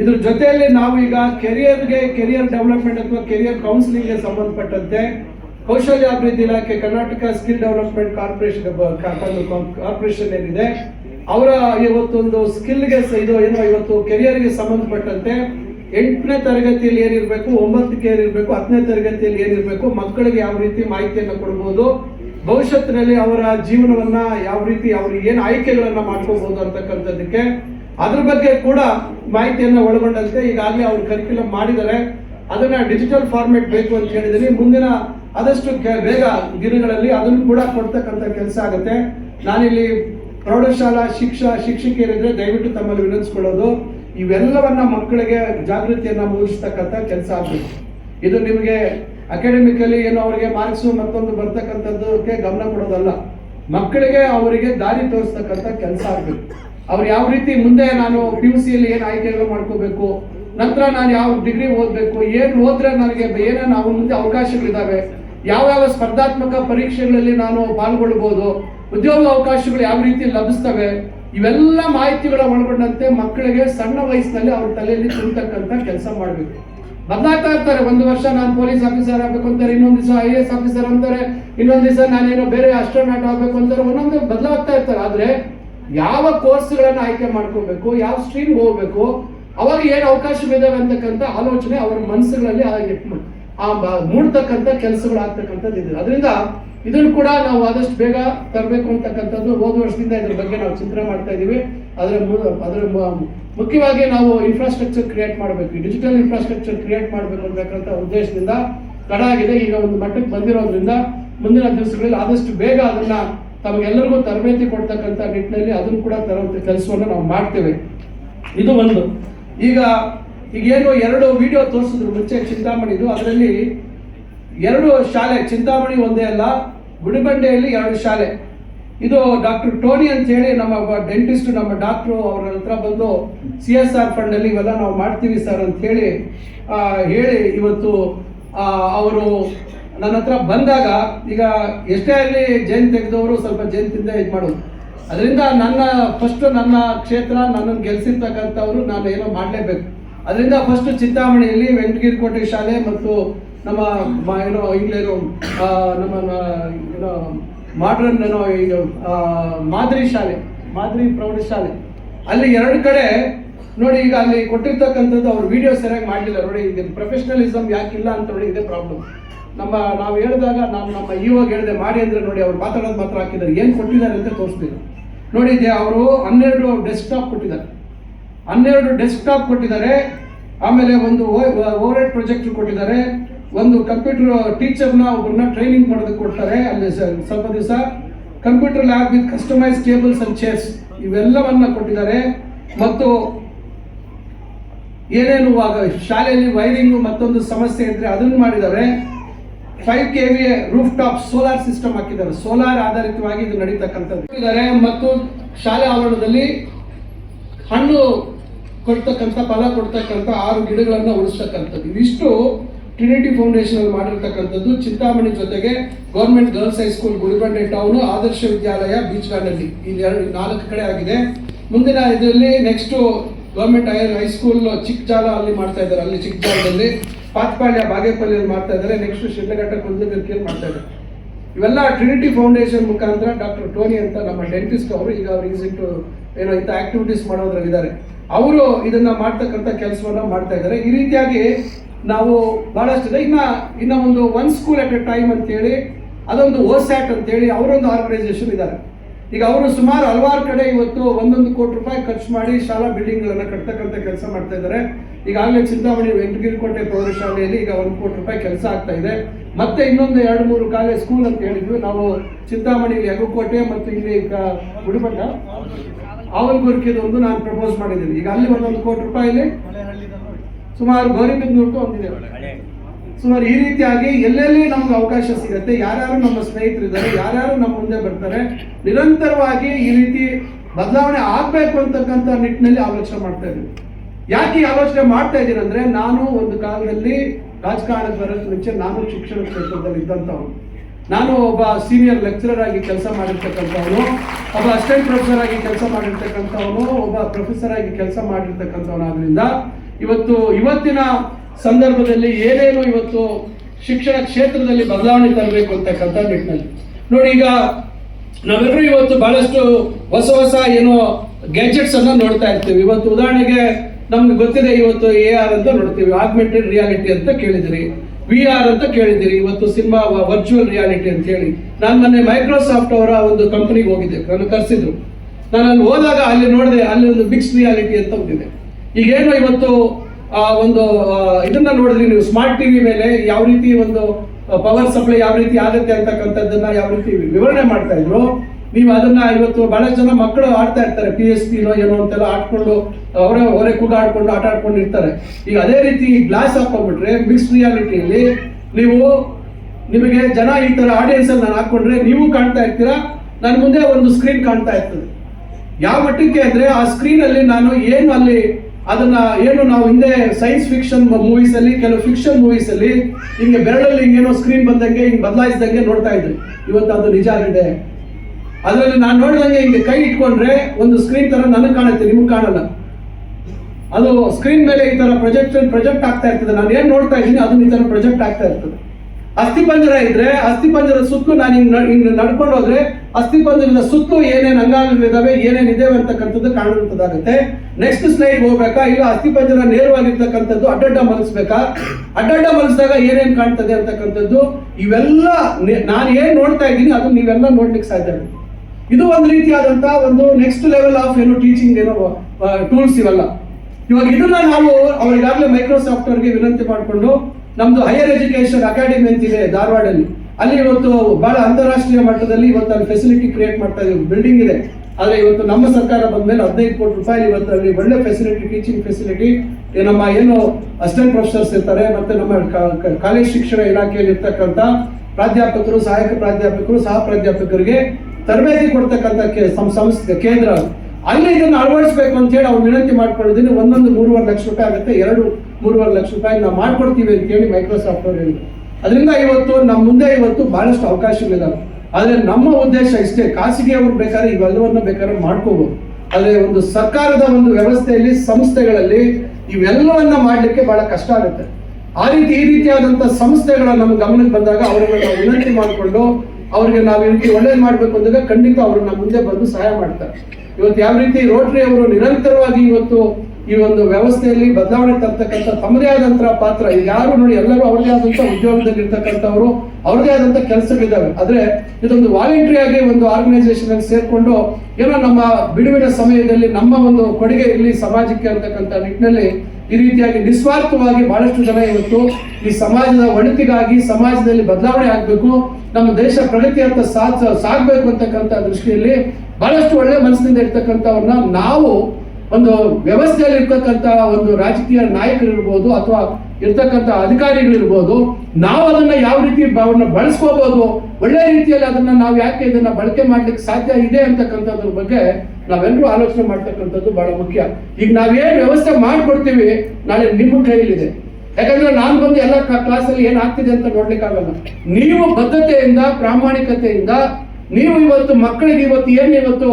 ಇದ್ರ ಜೊತೆಯಲ್ಲಿ ನಾವು ಈಗ ಕೆರಿಯರ್ಗೆ, ಕೆರಿಯರ್ ಡೆವಲಪ್ಮೆಂಟ್ ಅಥವಾ ಕೆರಿಯರ್ ಕೌನ್ಸಿಲಿಂಗ್ಗೆ ಸಂಬಂಧಪಟ್ಟಂತೆ ಕೌಶಲ್ಯಾಭಿವೃದ್ಧಿ ಇಲಾಖೆ, Karnataka skill development corporation corporation ಏನಿದೆ, ಅವರ ಇವತ್ತೊಂದು ಸ್ಕಿಲ್ಗೆ ಇದು ಏನೋ ಇವತ್ತು ಕೆರಿಯರ್ಗೆ ಸಂಬಂಧಪಟ್ಟಂತೆ ಎಂಟನೇ ತರಗತಿಯಲ್ಲಿ ಏನಿರಬೇಕು, ಒಂಬತ್ತಕ್ಕೆ ಏನಿರಬೇಕು, ಹತ್ತನೇ ತರಗತಿಯಲ್ಲಿ ಏನಿರಬೇಕು, ಮಕ್ಕಳಿಗೆ ಯಾವ ರೀತಿ ಮಾಹಿತಿಯನ್ನು ಕೊಡ್ಬೋದು ಭವಿಷ್ಯತ್ತಿನಲ್ಲಿ ಅವರ ಜೀವನವನ್ನ ಯಾವ ರೀತಿ ಅವ್ರಿಗೆ ಏನು ಆಯ್ಕೆಗಳನ್ನ ಮಾಡ್ಕೋಬಹುದು ಅಂತಕ್ಕಂಥದ್ದಕ್ಕೆ ಅದ್ರ ಬಗ್ಗೆ ಕೂಡ ಮಾಹಿತಿಯನ್ನ ಒಳಗೊಂಡಂತೆ ಈಗಾಗಲೇ ಅವರು ಕರಿಕ್ಯುಲಮ್ ಮಾಡಿದ್ದಾರೆ. ಅದನ್ನ ಡಿಜಿಟಲ್ ಫಾರ್ಮೆಟ್ ಬೇಕು ಅಂತ ಹೇಳಿದೀನಿ ಮುಂದಿನ ಆದಷ್ಟು ಬೇಗ ದಿನಗಳಲ್ಲಿ ಅದನ್ನು ಕೂಡ ಕೊಡ್ತಕ್ಕಂಥ ಕೆಲಸ ಆಗುತ್ತೆ. ನಾನಿಲ್ಲಿ ಪ್ರೌಢಶಾಲಾ ಶಿಕ್ಷ ಶಿಕ್ಷಕಿಯರಿದ್ರೆ ದಯವಿಟ್ಟು ತಮ್ಮಲ್ಲಿ ವಿನಂತಿಸ್ಕೊಳ್ಳೋದು, ಇವೆಲ್ಲವನ್ನ ಮಕ್ಕಳಿಗೆ ಜಾಗೃತಿಯನ್ನ ಮೂಡಿಸ್ತಕ್ಕಂಥ ಕೆಲಸ ಆಗಬೇಕು. ಇದು ನಿಮಗೆ ಅಕಾಡೆಮಿಕಲಿ ಏನು, ಅವರಿಗೆ ಮಾರ್ಕ್ಸ್ ಮತ್ತೊಂದು ಬರ್ತಕ್ಕಂಥದ್ದಕ್ಕೆ ಗಮನ ಕೊಡೋದಲ್ಲ. ಮಕ್ಕಳಿಗೆ ಅವರಿಗೆ ದಾರಿ ತೋರಿಸ್ತಕ್ಕಂಥ ಕೆಲಸ ಆಗಬೇಕು. ಅವ್ರು ಯಾವ ರೀತಿ ಮುಂದೆ ನಾನು ಪಿ ಯು ಸಿಯಲ್ಲಿ ಏನು ಆಯ್ಕೆಗಳು ಮಾಡ್ಕೋಬೇಕು, ನಂತರ ನಾನು ಯಾವ ಡಿಗ್ರಿ ಓದಬೇಕು, ಏನು ಓದ್ರೆ ನನಗೆ ಏನೇನು ಅವ್ರ ಮುಂದೆ ಅವಕಾಶಗಳಿದ್ದಾವೆ ಯಾವ ಯಾವ ಸ್ಪರ್ಧಾತ್ಮಕ ಪರೀಕ್ಷೆಗಳಲ್ಲಿ ನಾನು ಪಾಲ್ಗೊಳ್ಬೋದು, ಉದ್ಯೋಗ ಅವಕಾಶಗಳು ಯಾವ ರೀತಿ ಲಭಿಸ್ತವೆ, ಇವೆಲ್ಲ ಮಾಹಿತಿಗಳ ಒಳಗೊಂಡಂತೆ ಮಕ್ಕಳಿಗೆ ಸಣ್ಣ ವಯಸ್ಸಿನಲ್ಲಿ ಅವ್ರ ತಲೆಯಲ್ಲಿ ತುಂಬತಕ್ಕಂಥ ಕೆಲಸ ಮಾಡಬೇಕು. ಬದಲಾಗ್ತಾ ಇರ್ತಾರೆ. ಒಂದು ವರ್ಷ ನಾನು ಪೊಲೀಸ್ ಆಫೀಸರ್ ಆಗ್ಬೇಕು ಅಂತಾರೆ, ಇನ್ನೊಂದು ದಿವಸ ಐ ಎಸ್ ಆಫೀಸರ್ ಅಂತಾರೆ, ಇನ್ನೊಂದು ದಿವಸ ನಾನೇನೋ ಬೇರೆ ಅಸ್ಟ್ರೋನಾಟ್ ಆಗ್ಬೇಕು ಅಂತಾರೆ, ಒಂದೊಂದು ಬದಲಾಗ್ತಾ ಇರ್ತಾರೆ. ಆದ್ರೆ ಯಾವ ಕೋರ್ಸ್ಗಳನ್ನು ಆಯ್ಕೆ ಮಾಡ್ಕೋಬೇಕು, ಯಾವ ಸ್ಟ್ರೀಮ್ ಹೋಗ್ಬೇಕು, ಅವಾಗ ಏನು ಅವಕಾಶವಿದಾವೆ ಅಂತಕ್ಕಂಥ ಆಲೋಚನೆ ಅವರ ಮನಸ್ಸುಗಳಲ್ಲಿ ಆ ಮೂಡ್ತಕ್ಕಂಥ ಕೆಲಸಗಳು ಆಗ್ತಕ್ಕಂಥದ್ದು ಇದೆ. ಅದರಿಂದ ಇದನ್ನು ಕೂಡ ನಾವು ಆದಷ್ಟು ಬೇಗ ತರಬೇಕು ಅಂತಕ್ಕಂಥದ್ದು ಹೋದ ವರ್ಷದಿಂದ ಇದ್ರ ಬಗ್ಗೆ ನಾವು ಚಿಂತನೆ ಮಾಡ್ತಾ ಇದೀವಿ. ಅದರ ಅದರ ಮುಖ್ಯವಾಗಿ ನಾವು ಇನ್ಫ್ರಾಸ್ಟ್ರಕ್ಚರ್ ಕ್ರಿಯೇಟ್ ಮಾಡಬೇಕು. ಡಿಜಿಟಲ್ ಇನ್ಫ್ರಾಸ್ಟ್ರಕ್ಚರ್ ಕ್ರಿಯೇಟ್ ಮಾಡಬೇಕು ಅಂತಕ್ಕಂಥ ಉದ್ದೇಶದಿಂದ ತಡ ಆಗಿದೆ. ಈಗ ಒಂದು ಮಟ್ಟಕ್ಕೆ ಬಂದಿರೋದ್ರಿಂದ ಮುಂದಿನ ದಿವಸಗಳಲ್ಲಿ ಆದಷ್ಟು ಬೇಗ ಅದನ್ನ ತಮಗೆಲ್ಲರಿಗೂ ತರಬೇತಿ ಕೊಡ್ತಕ್ಕಂಥ ನಿಟ್ಟಿನಲ್ಲಿ ಅದನ್ನು ಕೂಡ ತರುವಂಥ ಕೆಲಸವನ್ನು ನಾವು ಮಾಡ್ತೇವೆ. ಇದು ಒಂದು. ಈಗ ಈಗ ಏನು ಎರಡು ವಿಡಿಯೋ ತೋರಿಸಿದ್ರು. ಮುಂಚೆ ಚಿಂತಾಮಣಿದು. ಅದರಲ್ಲಿ ಎರಡು ಶಾಲೆ, ಚಿಂತಾಮಣಿ ಒಂದೇ ಅಲ್ಲ, ಗುಡಿಬಂಡೆಯಲ್ಲಿ ಎರಡು ಶಾಲೆ. ಇದು ಡಾಕ್ಟರ್ ಟೋನಿ ಅಂತ ಹೇಳಿ ನಮ್ಮ ಡೆಂಟಿಸ್ಟ್ ನಮ್ಮ ಡಾಕ್ಟ್ರು ಅವ್ರ ಹತ್ರ ಬಂದು ಸಿ ಎಸ್ ಆರ್ ಫಂಡ್ ಅಲ್ಲಿ ಇವೆಲ್ಲ ನಾವು ಮಾಡ್ತೀವಿ ಸರ್ ಅಂತ ಹೇಳಿ ಹೇಳಿ ಇವತ್ತು ಅವರು ನನ್ನ ಹತ್ರ ಬಂದಾಗ ಈಗ ಎಷ್ಟೇ ಆಗಲಿ ಜೈನ್ ತೆಗೆದವರು ಸ್ವಲ್ಪ ಜೈನ್ತಿಂದ ಇದು ಮಾಡೋದು. ಅದರಿಂದ ನನ್ನ ಫಸ್ಟ್ ನನ್ನ ಕ್ಷೇತ್ರ, ನನ್ನನ್ನು ಗೆಲ್ಸಿರ್ತಕ್ಕಂಥವ್ರು ನಾನು ಏನೋ ಮಾಡಲೇಬೇಕು. ಅದರಿಂದ ಫಸ್ಟ್ ಚಿಂತಾಮಣಿಯಲ್ಲಿ ವೆಂಕಟಗಿರಿ ಕೋಟೆ ಶಾಲೆ ಮತ್ತು ನಮ್ಮ ಏನೋ ಆ, ನಮ್ಮ ಏನೋ ಮಾಡ್ರನ್ ಏನೋ ಇದು ಮಾದರಿ ಶಾಲೆ ಮಾದರಿ ಪ್ರೌಢಶಾಲೆ ಅಲ್ಲಿ ಎರಡು ಕಡೆ ನೋಡಿ ಈಗ ಅಲ್ಲಿ ಕೊಟ್ಟಿರ್ತಕ್ಕಂಥದ್ದು ಅವ್ರು ವಿಡಿಯೋ ಸರಿಯಾಗಿ ಮಾಡಲಿಲ್ಲ ನೋಡಿ ಇದು ಪ್ರೊಫೆಷನಲಿಸಮ್ ಯಾಕಿಲ್ಲ ಅಂತ ನೋಡಿ ಇದೇ ಪ್ರಾಬ್ಲಮ್ ನಮ್ಮ ನಾವು ಹೇಳಿದಾಗ ನಾನು ನಮ್ಮ ಇವಾಗ ಹೇಳಿದೆ ಮಾಡಿ ಅಂದರೆ ನೋಡಿ ಅವ್ರು ಮಾತಾಡೋದು ಮಾತ್ರ ಹಾಕಿದ್ದಾರೆ ಏನು ಕೊಟ್ಟಿದ್ದಾರೆ ಅಂತ ತೋರಿಸ್ತೀವಿ ನೋಡಿ ಅವರು ಹನ್ನೆರಡು ಡೆಸ್ಕ್ಟಾಪ್ ಕೊಟ್ಟಿದ್ದಾರೆ ಹನ್ನೆರಡು ಡೆಸ್ಕ್ಟಾಪ್ ಕೊಟ್ಟಿದ್ದಾರೆ ಆಮೇಲೆ ಒಂದು ಓವರ್ ಹೆಡ್ ಪ್ರೊಜೆಕ್ಟ್ ಕೊಟ್ಟಿದ್ದಾರೆ ಒಂದು ಕಂಪ್ಯೂಟರ್ ಟೀಚರ್ನ ಒಬ್ಬರನ್ನ ಟ್ರೈನಿಂಗ್ ಮಾಡೋದಕ್ಕೆ ಕೊಡ್ತಾರೆ. ಅಲ್ಲಿ ಸ್ವಲ್ಪ ದಿವಸ computer lab with customise tables and chairs ಇವೆಲ್ಲವನ್ನ ಕೊಟ್ಟಿದ್ದಾರೆ. ಮತ್ತು ಏನೇನು ಶಾಲೆಯಲ್ಲಿ ವೈರಿಂಗ್ ಮತ್ತೊಂದು ಸಮಸ್ಯೆ ಇದ್ರೆ ಅದನ್ನು ಮಾಡಿದ್ದಾರೆ. Five K V roof top solar system ಹಾಕಿದ್ದಾರೆ. ಸೋಲಾರ್ ಆಧಾರಿತವಾಗಿ ಇದು ನಡೀತಕ್ಕಂಥದ್ದು. ಮತ್ತು ಶಾಲೆ ಆವರಣದಲ್ಲಿ ಹಣ್ಣು ಕೊಡ್ತಕ್ಕಂಥ, ಫಲ ಕೊಡ್ತಕ್ಕಂಥ ಆರು ಗಿಡಗಳನ್ನ ಉಳಿಸ್ತಕ್ಕಂಥದ್ದು. ಇವಿಷ್ಟು ಟ್ರಿನಿಟಿ ಫೌಂಡೇಶನ್ ಅಲ್ಲಿ ಮಾಡಿರ್ತಕ್ಕಂಥದ್ದು ಚಿಂತಾಮಣಿ ಜೊತೆಗೆ government girls high school Gudibande town Adarsha Vidyalaya beach ಗಾರ್ಡಲ್ಲಿ ಇಲ್ಲಿ ಎರಡು, ನಾಲ್ಕು ಕಡೆ ಆಗಿದೆ. ಮುಂದಿನ ಇದರಲ್ಲಿ next government high high school Chikkajala ಅಲ್ಲಿ ಮಾಡ್ತಾ ಇದ್ದಾರೆ. ಅಲ್ಲಿ ಚಿಕ್ಕ ಜಾಲದಲ್ಲಿ ಪಾತ್ಪಾಳ್ಯ ಬಾಗೇಪಲ್ಲಿಯಲ್ಲಿ ಮಾಡ್ತಾ ಇದ್ದಾರೆ. ನೆಕ್ಸ್ಟ್ ಶಿಡ್ಲಘಟ್ಟ ಕುಂದಗರ್ಕಿಯಲ್ಲಿ ಮಾಡ್ತಾ ಇದ್ದಾರೆ. ಇವೆಲ್ಲ ಟ್ರಿನಿಟಿ ಫೌಂಡೇಶನ್ ಮುಖಾಂತರ ಡಾಕ್ಟರ್ ಟೋನಿ ಅಂತ ನಮ್ಮ ಡೆಂಟಿಸ್ಟ್ ಅವರು ಈಗ ಅವ್ರು ರೀಸೆಂಟು ಏನೋ ಇಂಥ ಆಕ್ಟಿವಿಟೀಸ್ ಮಾಡೋದ್ರಲ್ಲಿದ್ದಾರೆ ಅವರು ಇದನ್ನ ಮಾಡ್ತಕ್ಕಂಥ ಕೆಲಸವನ್ನ ಮಾಡ್ತಾ ಇದ್ದಾರೆ. ಈ ರೀತಿಯಾಗಿ ನಾವು ಇದೆ. ಇನ್ನ ಇನ್ನ ಒಂದು one school at a time ಅಂತೇಳಿ, ಅದೊಂದು ಓಸ್ಯಾಟ್ ಅಂತೇಳಿ ಅವರೊಂದು ಆರ್ಗನೈಸೇಷನ್ ಇದ್ದಾರೆ ಈಗ ಅವರು ಸುಮಾರು ಹಲವಾರು ಕಡೆ ಇವತ್ತು ಒಂದೊಂದು ಕೋಟಿ ರೂಪಾಯಿ ಖರ್ಚು ಮಾಡಿ ಶಾಲಾ ಬಿಲ್ಡಿಂಗ್ಗಳನ್ನು ಕಟ್ತಕ್ಕಂಥ ಕೆಲಸ ಮಾಡ್ತಾ ಇದ್ದಾರೆ ಈಗಾಗಲೇ ಚಿಂತಾಮಣಿ ವೆಂಕಟಗಿರಿಕೋಟೆ ಪ್ರೌಢಶಾಲೆಯಲ್ಲಿ ಈಗ ಒಂದು ಕೋಟಿ ರೂಪಾಯಿ ಕೆಲಸ ಆಗ್ತಾ ಇದೆ. ಮತ್ತೆ ಇನ್ನೊಂದು ಎರಡು, ಮೂರು ಕಾಲೇಜ್ ಸ್ಕೂಲ್ ಅಂತ ಹೇಳಿದ್ವಿ. ನಾವು ಚಿಂತಾಮಣಿಯಲ್ಲಿ ಯಗುಕೋಟೆ ಮತ್ತು ಇಲ್ಲಿ ಗುಡಿಬಂಡ ಆವಲ್ಗುರ್ಕಿದೊಂದು ನಾನು ಪ್ರಪೋಸ್ ಮಾಡಿದ್ದೀನಿ. ಈಗ ಅಲ್ಲಿ ಒಂದೊಂದು ಕೋಟಿ ರೂಪಾಯಿಲಿ ಸುಮಾರು ಗೌರಿಬಿದನೂರ್ಗೂ ಒಂದಿದೆ ಸುಮಾರು ಈ ರೀತಿಯಾಗಿ ಎಲ್ಲೆಲ್ಲಿ ನಮ್ಗೆ ಅವಕಾಶ ಸಿಗುತ್ತೆ ಯಾರ್ಯಾರು ನಮ್ಮ ಸ್ನೇಹಿತರಿದ್ದಾರೆ ಯಾರ್ಯಾರು ನಮ್ಮ ಮುಂದೆ ಬರ್ತಾರೆ ನಿರಂತರವಾಗಿ ಈ ರೀತಿ ಬದಲಾವಣೆ ಆಗ್ಬೇಕು ಅಂತಕ್ಕಂಥ ನಿಟ್ಟಿನಲ್ಲಿ ಆಲೋಚನೆ ಮಾಡ್ತಾ ಇದ್ದೀನಿ ಯಾಕೆ ಆಲೋಚನೆ ಮಾಡ್ತಾ ಇದ್ದೀನಿ ಅಂದ್ರೆ ನಾನು ಒಂದು ಕಾಲದಲ್ಲಿ ರಾಜಕಾರಣಕ್ಕೆ ಬರೋದು ಮುಂಚೆ ನಾನು ಶಿಕ್ಷಣ ಕ್ಷೇತ್ರದಲ್ಲಿ ಇದ್ದಂಥವನು. ನಾನು ಒಬ್ಬ ಸೀನಿಯರ್ ಲೆಕ್ಚರರ್ ಆಗಿ ಕೆಲಸ ಮಾಡಿರ್ತಕ್ಕಂಥವನು ಒಬ್ಬ ಅಸಿಸ್ಟೆಂಟ್ ಪ್ರೊಫೆಸರ್ ಆಗಿ ಕೆಲಸ ಮಾಡಿರ್ತಕ್ಕಂಥವನು ಒಬ್ಬ ಪ್ರೊಫೆಸರ್ ಆಗಿ ಕೆಲಸ ಮಾಡಿರ್ತಕ್ಕಂಥವನಾದ್ರಿಂದ ಇವತ್ತು ಇವತ್ತಿನ ಸಂದರ್ಭದಲ್ಲಿ ಏನೇನು ಇವತ್ತು ಶಿಕ್ಷಣ ಕ್ಷೇತ್ರದಲ್ಲಿ ಬದಲಾವಣೆ ತರಬೇಕು ಅಂತಕ್ಕಂಥ ನಿಟ್ಟಿನಲ್ಲಿ. ನೋಡಿ, ಈಗ ನಾವೆಲ್ಲರೂ ಇವತ್ತು ಬಹಳಷ್ಟು ಹೊಸ ಹೊಸ ಏನು ಗ್ಯಾಜೆಟ್ಸ್ ಅನ್ನ ನೋಡ್ತಾ ಇರ್ತೀವಿ. ಇವತ್ತು ಉದಾಹರಣೆಗೆ ನಮ್ಗೆ ಗೊತ್ತಿದೆ ಇವತ್ತು ಎ ಆರ್ ಅಂತ ನೋಡ್ತೀವಿ. ಆಗ್ಮೆಂಟೆಡ್ ರಿಯಾಲಿಟಿ ಅಂತ ಕೇಳಿದಿರಿ. ವಿ ಆರ್ ಅಂತ ಕೇಳಿದಿರಿ. ಇವತ್ತು ಸಿನಿಮಾ ವರ್ಚುವಲ್ ರಿಯಾಲಿಟಿ ಅಂತ ಹೇಳಿ. ನಾನು ಮೊನ್ನೆ ಮೈಕ್ರೋಸಾಫ್ಟ್ ಅವರ ಒಂದು ಕಂಪನಿಗೆ ಹೋಗಿದ್ದೆ. ನಾನು ಕರೆಸಿದ್ರು. ನಾನು ಅಲ್ಲಿ ಹೋದಾಗ ಅಲ್ಲಿ ನೋಡಿದೆ ಅಲ್ಲಿ ಒಂದು ಮಿಕ್ಸ್ ರಿಯಾಲಿಟಿ ಅಂತ ಒಂದಿದೆ ಈಗೇನು ಇವತ್ತು ಒಂದು ಇದನ್ನ ನೋಡಿದ್ರಿ ನೀವು ಸ್ಮಾರ್ಟ್ ಟಿವಿ ಮೇಲೆ ಯಾವ ರೀತಿ ಒಂದು ಪವರ್ ಸಪ್ಲೈ ಯಾವ ರೀತಿ ಆಗುತ್ತೆ ಅಂತಕ್ಕಂಥದ್ದನ್ನ ಯಾವ ರೀತಿ ವಿವರಣೆ ಮಾಡ್ತಾ ಇದ್ರು. ನೀವು ಅದನ್ನ ಇವತ್ತು ಬಹಳ ಜನ ಮಕ್ಕಳು ಆಡ್ತಾ ಇರ್ತಾರೆ ಪಿ ಎಸ್ ಪಿನೋ ಏನೋ ಅಂತೆಲ್ಲ ಆಡ್ಕೊಂಡು, ಅವರೇ ಹೊರೆ ಕೂಡ ಆಡ್ಕೊಂಡು, ಆಟ ಆಡ್ಕೊಂಡು ಇರ್ತಾರೆ. ಈಗ ಅದೇ ರೀತಿ ಗ್ಲಾಸ್ ಹಾಕೊಂಡ್ಬಿಟ್ರೆ ಮಿಕ್ಸ್ ರಿಯಾಲಿಟಿಯಲ್ಲಿ ನೀವು, ನಿಮಗೆ ಜನ ಈ ತರ ಆಡಿಯನ್ಸ್ ಅಲ್ಲಿ ನಾನು ಹಾಕೊಂಡ್ರೆ ನೀವು ಕಾಣ್ತಾ ಇರ್ತೀರಾ? ನನ್ನ ಮುಂದೆ ಒಂದು ಸ್ಕ್ರೀನ್ ಕಾಣ್ತಾ ಇರ್ತದೆ. ಯಾವ ಮಟ್ಟಕ್ಕೆ ಅಂದ್ರೆ ಆ ಸ್ಕ್ರೀನ್ ಅಲ್ಲಿ ನಾನು ಏನು ಅಲ್ಲಿ ಅದನ್ನ ಏನು ನಾವು ಹಿಂದೆ ಸೈನ್ಸ್ ಫಿಕ್ಷನ್ ಮೂವೀಸ್ ಅಲ್ಲಿ, ಕೆಲವು ಫಿಕ್ಷನ್ ಮೂವೀಸ್ ಅಲ್ಲಿ ಹಿಂಗೆ ಬೆರಳಲ್ಲಿ ಹಿಂಗೇನೋ ಸ್ಕ್ರೀನ್ ಬಂದಂಗೆ, ಹಿಂಗೆ ಬದಲಾಯಿಸಿದಂಗೆ ನೋಡ್ತಾ ಇದ್ವಿ ಇವತ್ತು ಅದು ನಿಜ ಆಗಿದೆ. ಅದರಲ್ಲಿ ನಾನು ನೋಡಿದಂಗೆ ಹಿಂಗೆ ಕೈ ಇಟ್ಕೊಂಡ್ರೆ ಒಂದು ಸ್ಕ್ರೀನ್ ತರ ನನಗೆ ಕಾಣುತ್ತೆ, ನಿಮ್ಗೆ ಕಾಣಲ್ಲ. ಅದು ಸ್ಕ್ರೀನ್ ಮೇಲೆ ಈ ತರ ಪ್ರೊಜೆಕ್ಟ್ ಪ್ರೊಜೆಕ್ಟ್ ಆಗ್ತಾ ಇರ್ತದೆ. ನಾನು ಏನು ನೋಡ್ತಾ ಇದ್ದೀನಿ ಅದನ್ನ ಈ ತರ ಪ್ರೊಜೆಕ್ಟ್ ಆಗ್ತಾ ಇರ್ತದೆ. ಅಸ್ಥಿಪಂಜರ ಇದ್ರೆ ಅಸ್ಥಿಪಂಜರ ಸುತ್ತು ನಾನು ಹಿಂಗೆ ನಡ್ಕೊಂಡು ಹೋದ್ರೆ ಅಸ್ಥಿಪಂಜರದ ಸುತ್ತು ಏನೇನು ಅಂಗಾಂಗಗಳಿದಾವೆ, ಏನೇನು ಇದಾವೆ ಅಂತಕ್ಕಂಥದ್ದು ಕಾಣುವಂಥದ್ದಾಗುತ್ತೆ. ನೆಕ್ಸ್ಟ್ ಸ್ಲೈಡ್ ಹೋಗ್ಬೇಕಾ? ಇಲ್ಲ ಅಸ್ಥಿಪಂಜರ ನೇರವಾಗಿರ್ತಕ್ಕಂಥದ್ದು ಅಡ್ಡಡ್ಡ ಮಲಗಿಸ್ಬೇಕಾ ಅಡ್ಡಡ್ಡ ಮಲಗಿಸಿದಾಗ ಏನೇನು ಕಾಣ್ತದೆ ಅಂತಕ್ಕಂಥದ್ದು ಇವೆಲ್ಲ ನಾನು ಏನು ನೋಡ್ತಾ ಇದ್ದೀನಿ ಅದು ನೀವೆಲ್ಲ ನೋಡ್ಲಿಕ್ಕೆ ಸಾಧ್ಯ. ಇದು ಒಂದು ರೀತಿಯಾದಂತ ಒಂದು ನೆಕ್ಸ್ಟ್ ಲೆವೆಲ್ ಆಫ್ ಏನು ಟೀಚಿಂಗ್ ಏನೋ ಟೂಲ್ಸ್ ಇವೆಲ್ಲ. ಇವಾಗ ಇದನ್ನ ನಾವು ಅವ್ರಿಗಾಗಲೇ ಮೈಕ್ರೋಸಾಫ್ಟ್ ಅವ್ರಿಗೆ ವಿನಂತಿ ಮಾಡಿಕೊಂಡು ನಮ್ದು ಹೈಯರ್ ಎಜುಕೇಶನ್ ಅಕಾಡೆಮಿ ಅಂತಿದೆ ಧಾರವಾಡಲ್ಲಿ ಅಲ್ಲಿ ಇವತ್ತು ಬಹಳ ಅಂತಾರಾಷ್ಟ್ರೀಯ ಮಟ್ಟದಲ್ಲಿ ಇವತ್ತು ಅಲ್ಲಿ ಫೆಸಿಲಿಟಿ ಕ್ರಿಯೇಟ್ ಮಾಡ್ತಾ ಇದ್ದೀವಿ ಬಿಲ್ಡಿಂಗ್ ಇದೆ ಆದರೆ ಇವತ್ತು ನಮ್ಮ ಸರ್ಕಾರ ಬಂದ ಮೇಲೆ ಹದಿನೈದು ಕೋಟಿ ರೂಪಾಯಿ ಇವತ್ತು ಅಲ್ಲಿ ಒಳ್ಳೆ ಫೆಸಿಲಿಟಿ ಟೀಚಿಂಗ್ ಫೆಸಿಲಿಟಿ ನಮ್ಮ ಏನು ಅಸಿಸ್ಟೆಂಟ್ ಪ್ರೊಫೆಸರ್ಸ್ ಇರ್ತಾರೆ, ಮತ್ತೆ ನಮ್ಮ ಕಾಲೇಜ್ ಶಿಕ್ಷಣ ಇಲಾಖೆಯಲ್ಲಿ ಇರ್ತಕ್ಕಂಥ ಪ್ರಾಧ್ಯಾಪಕರು, ಸಹಾಯಕ ಪ್ರಾಧ್ಯಾಪಕರು, ಸಹ ಪ್ರಾಧ್ಯಾಪಕರಿಗೆ ತರಬೇತಿ ಕೊಡ್ತಕ್ಕಂಥ ಸಂಸ್ಥೆ, ಕೇಂದ್ರ. ಅಲ್ಲಿ ಇದನ್ನು ಅಳವಡಿಸಬೇಕು ಅಂತ ಹೇಳಿ ಅವ್ರು ವಿನಂತಿ ಮಾಡ್ಕೊಂಡಿದ್ದೀನಿ ಒಂದೊಂದು ಮೂರುವರೆ ಲಕ್ಷ ರೂಪಾಯಿ ಆಗುತ್ತೆ, ಎರಡು ಮೂರುವರೆ ಲಕ್ಷ ರೂಪಾಯಿ ನಾವು ಮಾಡ್ಕೊಡ್ತೀವಿ ಅಂತ ಹೇಳಿ ಮೈಕ್ರೋಸಾಫ್ಟ್ ಅವರು ಹೇಳಿದ್ರು. ಅದರಿಂದ ಇವತ್ತು ನಮ್ಮ ಮುಂದೆ ಇವತ್ತು ಬಹಳಷ್ಟು ಅವಕಾಶಗಳಿದಾವೆ. ಆದರೆ ನಮ್ಮ ಉದ್ದೇಶ ಇಷ್ಟೇ ಖಾಸಗಿಯವರು ಬೇಕಾದ್ರೆ ಇವೆಲ್ಲವನ್ನ ಬೇಕಾದ್ರೆ ಮಾಡ್ಕೋಬಹುದು ಆದರೆ ಒಂದು ಸರ್ಕಾರದ ಒಂದು ವ್ಯವಸ್ಥೆಯಲ್ಲಿ, ಸಂಸ್ಥೆಗಳಲ್ಲಿ ಇವೆಲ್ಲವನ್ನ ಮಾಡಲಿಕ್ಕೆ ಬಹಳ ಕಷ್ಟ ಆಗುತ್ತೆ. ಆ ರೀತಿ ಈ ರೀತಿಯಾದಂಥ ಸಂಸ್ಥೆಗಳ ನಮ್ಮ ಗಮನಕ್ಕೆ ಬಂದಾಗ ಅವರುಗಳನ್ನ ವಿನಂತಿ ಮಾಡಿಕೊಂಡು ಅವ್ರಿಗೆ ನಾವು ಈ ರೀತಿ ಒಳ್ಳೇದು ಮಾಡ್ಬೇಕು ಅಂದಾಗ ಖಂಡಿತ ಅವರು ನಮ್ಮ ಮುಂದೆ ಬಂದು ಸಹಾಯ ಮಾಡ್ತಾರೆ. ಇವತ್ತು ಯಾವ ರೀತಿ ರೋಟರಿ ಅವರು ನಿರಂತರವಾಗಿ ಇವತ್ತು ಈ ಒಂದು ವ್ಯವಸ್ಥೆಯಲ್ಲಿ ಬದಲಾವಣೆ ತರ್ತಕ್ಕಂಥ ತಮ್ಮದೇ ಆದಂತಹ ಪಾತ್ರ ಯಾರು ನೋಡಿ ಎಲ್ಲರೂ ಅವ್ರದೇ ಆದಂತ ಉದ್ಯೋಗದಲ್ಲಿ ಇರ್ತಕ್ಕಂಥವ್ರು ಅವ್ರದೇ ಆದಂತ ಕೆಲಸಗಳಿದ್ದಾವೆ. ಆದ್ರೆ ಇದೊಂದು ವಾಲಂಟ್ರಿ ಆಗಿ ಒಂದು ಆರ್ಗನೈಸೇಷನ್ ಅಲ್ಲಿ ಸೇರ್ಕೊಂಡು ಏನೋ ನಮ್ಮ ಬಿಡುವಿನ ಸಮಯದಲ್ಲಿ ನಮ್ಮ ಒಂದು ಕೊಡುಗೆ ಇರಲಿ ಸಮಾಜಕ್ಕೆ ಅಂತಕ್ಕಂಥ ನಿಟ್ಟಿನಲ್ಲಿ ಈ ರೀತಿಯಾಗಿ ನಿಸ್ವಾರ್ಥವಾಗಿ ಬಹಳಷ್ಟು ಜನ ಇವತ್ತು ಈ ಸಮಾಜದ ಒಳಿತಿಗಾಗಿ ಸಮಾಜದಲ್ಲಿ ಬದಲಾವಣೆ ಆಗಬೇಕು, ನಮ್ಮ ದೇಶ ಪ್ರಗತಿಯತ್ತ ಸಾಧ ಸಾಗಬೇಕು ಅಂತಕ್ಕಂಥ ದೃಷ್ಟಿಯಲ್ಲಿ ಬಹಳಷ್ಟು ಒಳ್ಳೆ ಮನಸ್ಸಿನಿಂದ ಇರ್ತಕ್ಕಂಥವ್ರನ್ನ ನಾವು ಒಂದು ವ್ಯವಸ್ಥೆಯಲ್ಲಿ ಇರ್ತಕ್ಕಂಥ ಒಂದು ರಾಜಕೀಯ ನಾಯಕರಿರ್ಬೋದು ಅಥವಾ ಇರ್ತಕ್ಕಂಥ ಅಧಿಕಾರಿಗಳಿರ್ಬೋದು ನಾವು ಅದನ್ನ ಯಾವ ರೀತಿ ಅವ್ರನ್ನ ಬಳಸ್ಕೋಬಹುದು ಒಳ್ಳೆ ರೀತಿಯಲ್ಲಿ ಅದನ್ನ ನಾವು ಯಾಕೆ ಇದನ್ನ ಬಳಕೆ ಮಾಡ್ಲಿಕ್ಕೆ ಸಾಧ್ಯ ಇದೆ ಅಂತಕ್ಕಂಥದ್ರ ಬಗ್ಗೆ ನಾವೆಲ್ಲರೂ ಆಲೋಚನೆ ಮಾಡ್ತಕ್ಕಂಥದ್ದು ಬಹಳ ಮುಖ್ಯ. ಈಗ ನಾವೇನು ವ್ಯವಸ್ಥೆ ಮಾಡ್ಕೊಡ್ತೀವಿ ನಾಳೆ ನಿಮ್ಮ ಕೈಯಲ್ಲಿದೆ. ಯಾಕಂದ್ರೆ ನಾನು ಬಂದು ಎಲ್ಲ ಕ್ಲಾಸಲ್ಲಿ ಏನಾಗ್ತಿದೆ ಅಂತ ನೋಡ್ಲಿಕ್ಕಾಗಲ್ಲ. ನೀವು ಬದ್ಧತೆಯಿಂದ, ಪ್ರಾಮಾಣಿಕತೆಯಿಂದ, ನೀವು ಇವತ್ತು ಮಕ್ಕಳಿಗೆ ಇವತ್ತು ಏನು ಇವತ್ತು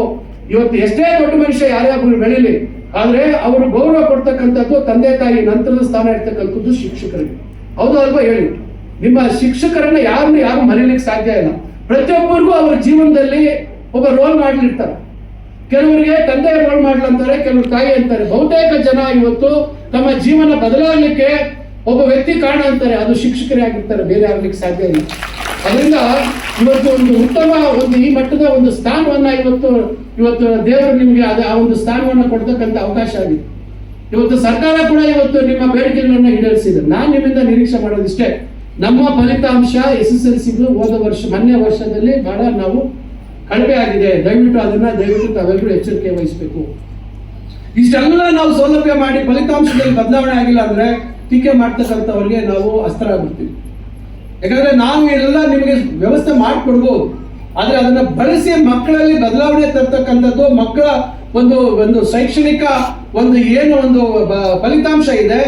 ಇವತ್ತು ಎಷ್ಟೇ ದೊಡ್ಡ ಮನುಷ್ಯ ಯಾರ್ಯಾರು ಬೆಳೀಲಿ, ಆದ್ರೆ ಅವರು ಗೌರವ ಕೊಡ್ತಕ್ಕಂಥದ್ದು ತಂದೆ ತಾಯಿ ನಂತರದ ಸ್ಥಾನ ಇರ್ತಕ್ಕಂಥದ್ದು ಶಿಕ್ಷಕರಿಗೆ. ಹೌದು ಅಲ್ವಾ ಹೇಳಿ? ನಿಮ್ಮ ಶಿಕ್ಷಕರನ್ನ ಯಾರನ್ನು ಯಾರು ಮರೀಲಿಕ್ಕೆ ಸಾಧ್ಯ ಇಲ್ಲ. ಪ್ರತಿಯೊಬ್ಬರಿಗೂ ಅವ್ರ ಜೀವನದಲ್ಲಿ ಒಬ್ಬ ರೋಲ್ ಮಾಡ್ಲಿರ್ತಾರೆ ಕೆಲವರಿಗೆ ತಂದೆ ರೋಲ್ ಮಾಡ್ಲಂತಾರೆ ಕೆಲವರು ತಾಯಿ ಅಂತಾರೆ. ಬಹುತೇಕ ಜನ ಇವತ್ತು ತಮ್ಮ ಜೀವನ ಬದಲಾಗಲಿಕ್ಕೆ ಒಬ್ಬ ವ್ಯಕ್ತಿ ಕಾರಣ ಅಂತಾರೆ. ಅದು ಶಿಕ್ಷಕರೇ ಆಗಿರ್ತಾರೆ, ಬೇರೆ ಆಗ್ಲಿಕ್ಕೆ ಸಾಧ್ಯ ಇಲ್ಲ. ಅದರಿಂದ ಇವತ್ತು ಒಂದು ಉತ್ತಮ ಒಂದು ಈ ಮಟ್ಟದ ಒಂದು ಸ್ಥಾನವನ್ನ ಇವತ್ತು ಇವತ್ತು ದೇವರು ನಿಮಗೆ ಅದ ಆ ಒಂದು ಸ್ಥಾನವನ್ನ ಕೊಡ್ತಕ್ಕಂಥ ಅವಕಾಶ ಆಗಿದೆ. ಇವತ್ತು ಸರ್ಕಾರ ಕೂಡ ಇವತ್ತು ನಿಮ್ಮ ಬೇಡಿಕೆಗಳನ್ನ ಈಡೇರಿಸಿದೆ. ನಾನು ನಿಮ್ಮಿಂದ ನಿರೀಕ್ಷೆ ಮಾಡೋದಿಷ್ಟೇ. ನಮ್ಮ ಫಲಿತಾಂಶ ಎಸ್ ಎಸ್ ಎಲ್ ಸಿಗೂ ಹೋದ ವರ್ಷ, ಮೊನ್ನೆ ವರ್ಷದಲ್ಲಿ ಬಹಳ ನಾವು ಕಡಿಮೆ ಆಗಿದೆ. ದಯವಿಟ್ಟು ಅದನ್ನ, ದಯವಿಟ್ಟು ತಾವೆಲ್ಲರೂ ಎಚ್ಚರಿಕೆ ವಹಿಸಬೇಕು. ಇಷ್ಟೆಲ್ಲ ನಾವು ಸೌಲಭ್ಯ ಮಾಡಿ ಫಲಿತಾಂಶದಲ್ಲಿ ಬದಲಾವಣೆ ಆಗಿಲ್ಲ ಅಂದ್ರೆ ಟೀಕೆ ಮಾಡ್ತಕ್ಕಂಥವ್ರಿಗೆ ನಾವು ಅಸ್ತ್ರ ಆಗ್ಬಿಡ್ತೀವಿ ಯಾಕಂದ್ರೆ ನಾವು ಎಲ್ಲ ನಿಮಗೆ ವ್ಯವಸ್ಥೆ ಮಾಡಿಕೊಡ್ಬೋದು. ಆದರೆ ಅದನ್ನ ಬಳಸಿ ಮಕ್ಕಳಲ್ಲಿ ಬದಲಾವಣೆ ತರ್ತಕ್ಕಂಥದ್ದು ಮಕ್ಕಳ ಒಂದು ಒಂದು ಶೈಕ್ಷಣಿಕ ಒಂದು ಏನು ಒಂದು ಫಲಿತಾಂಶ ಇದೆ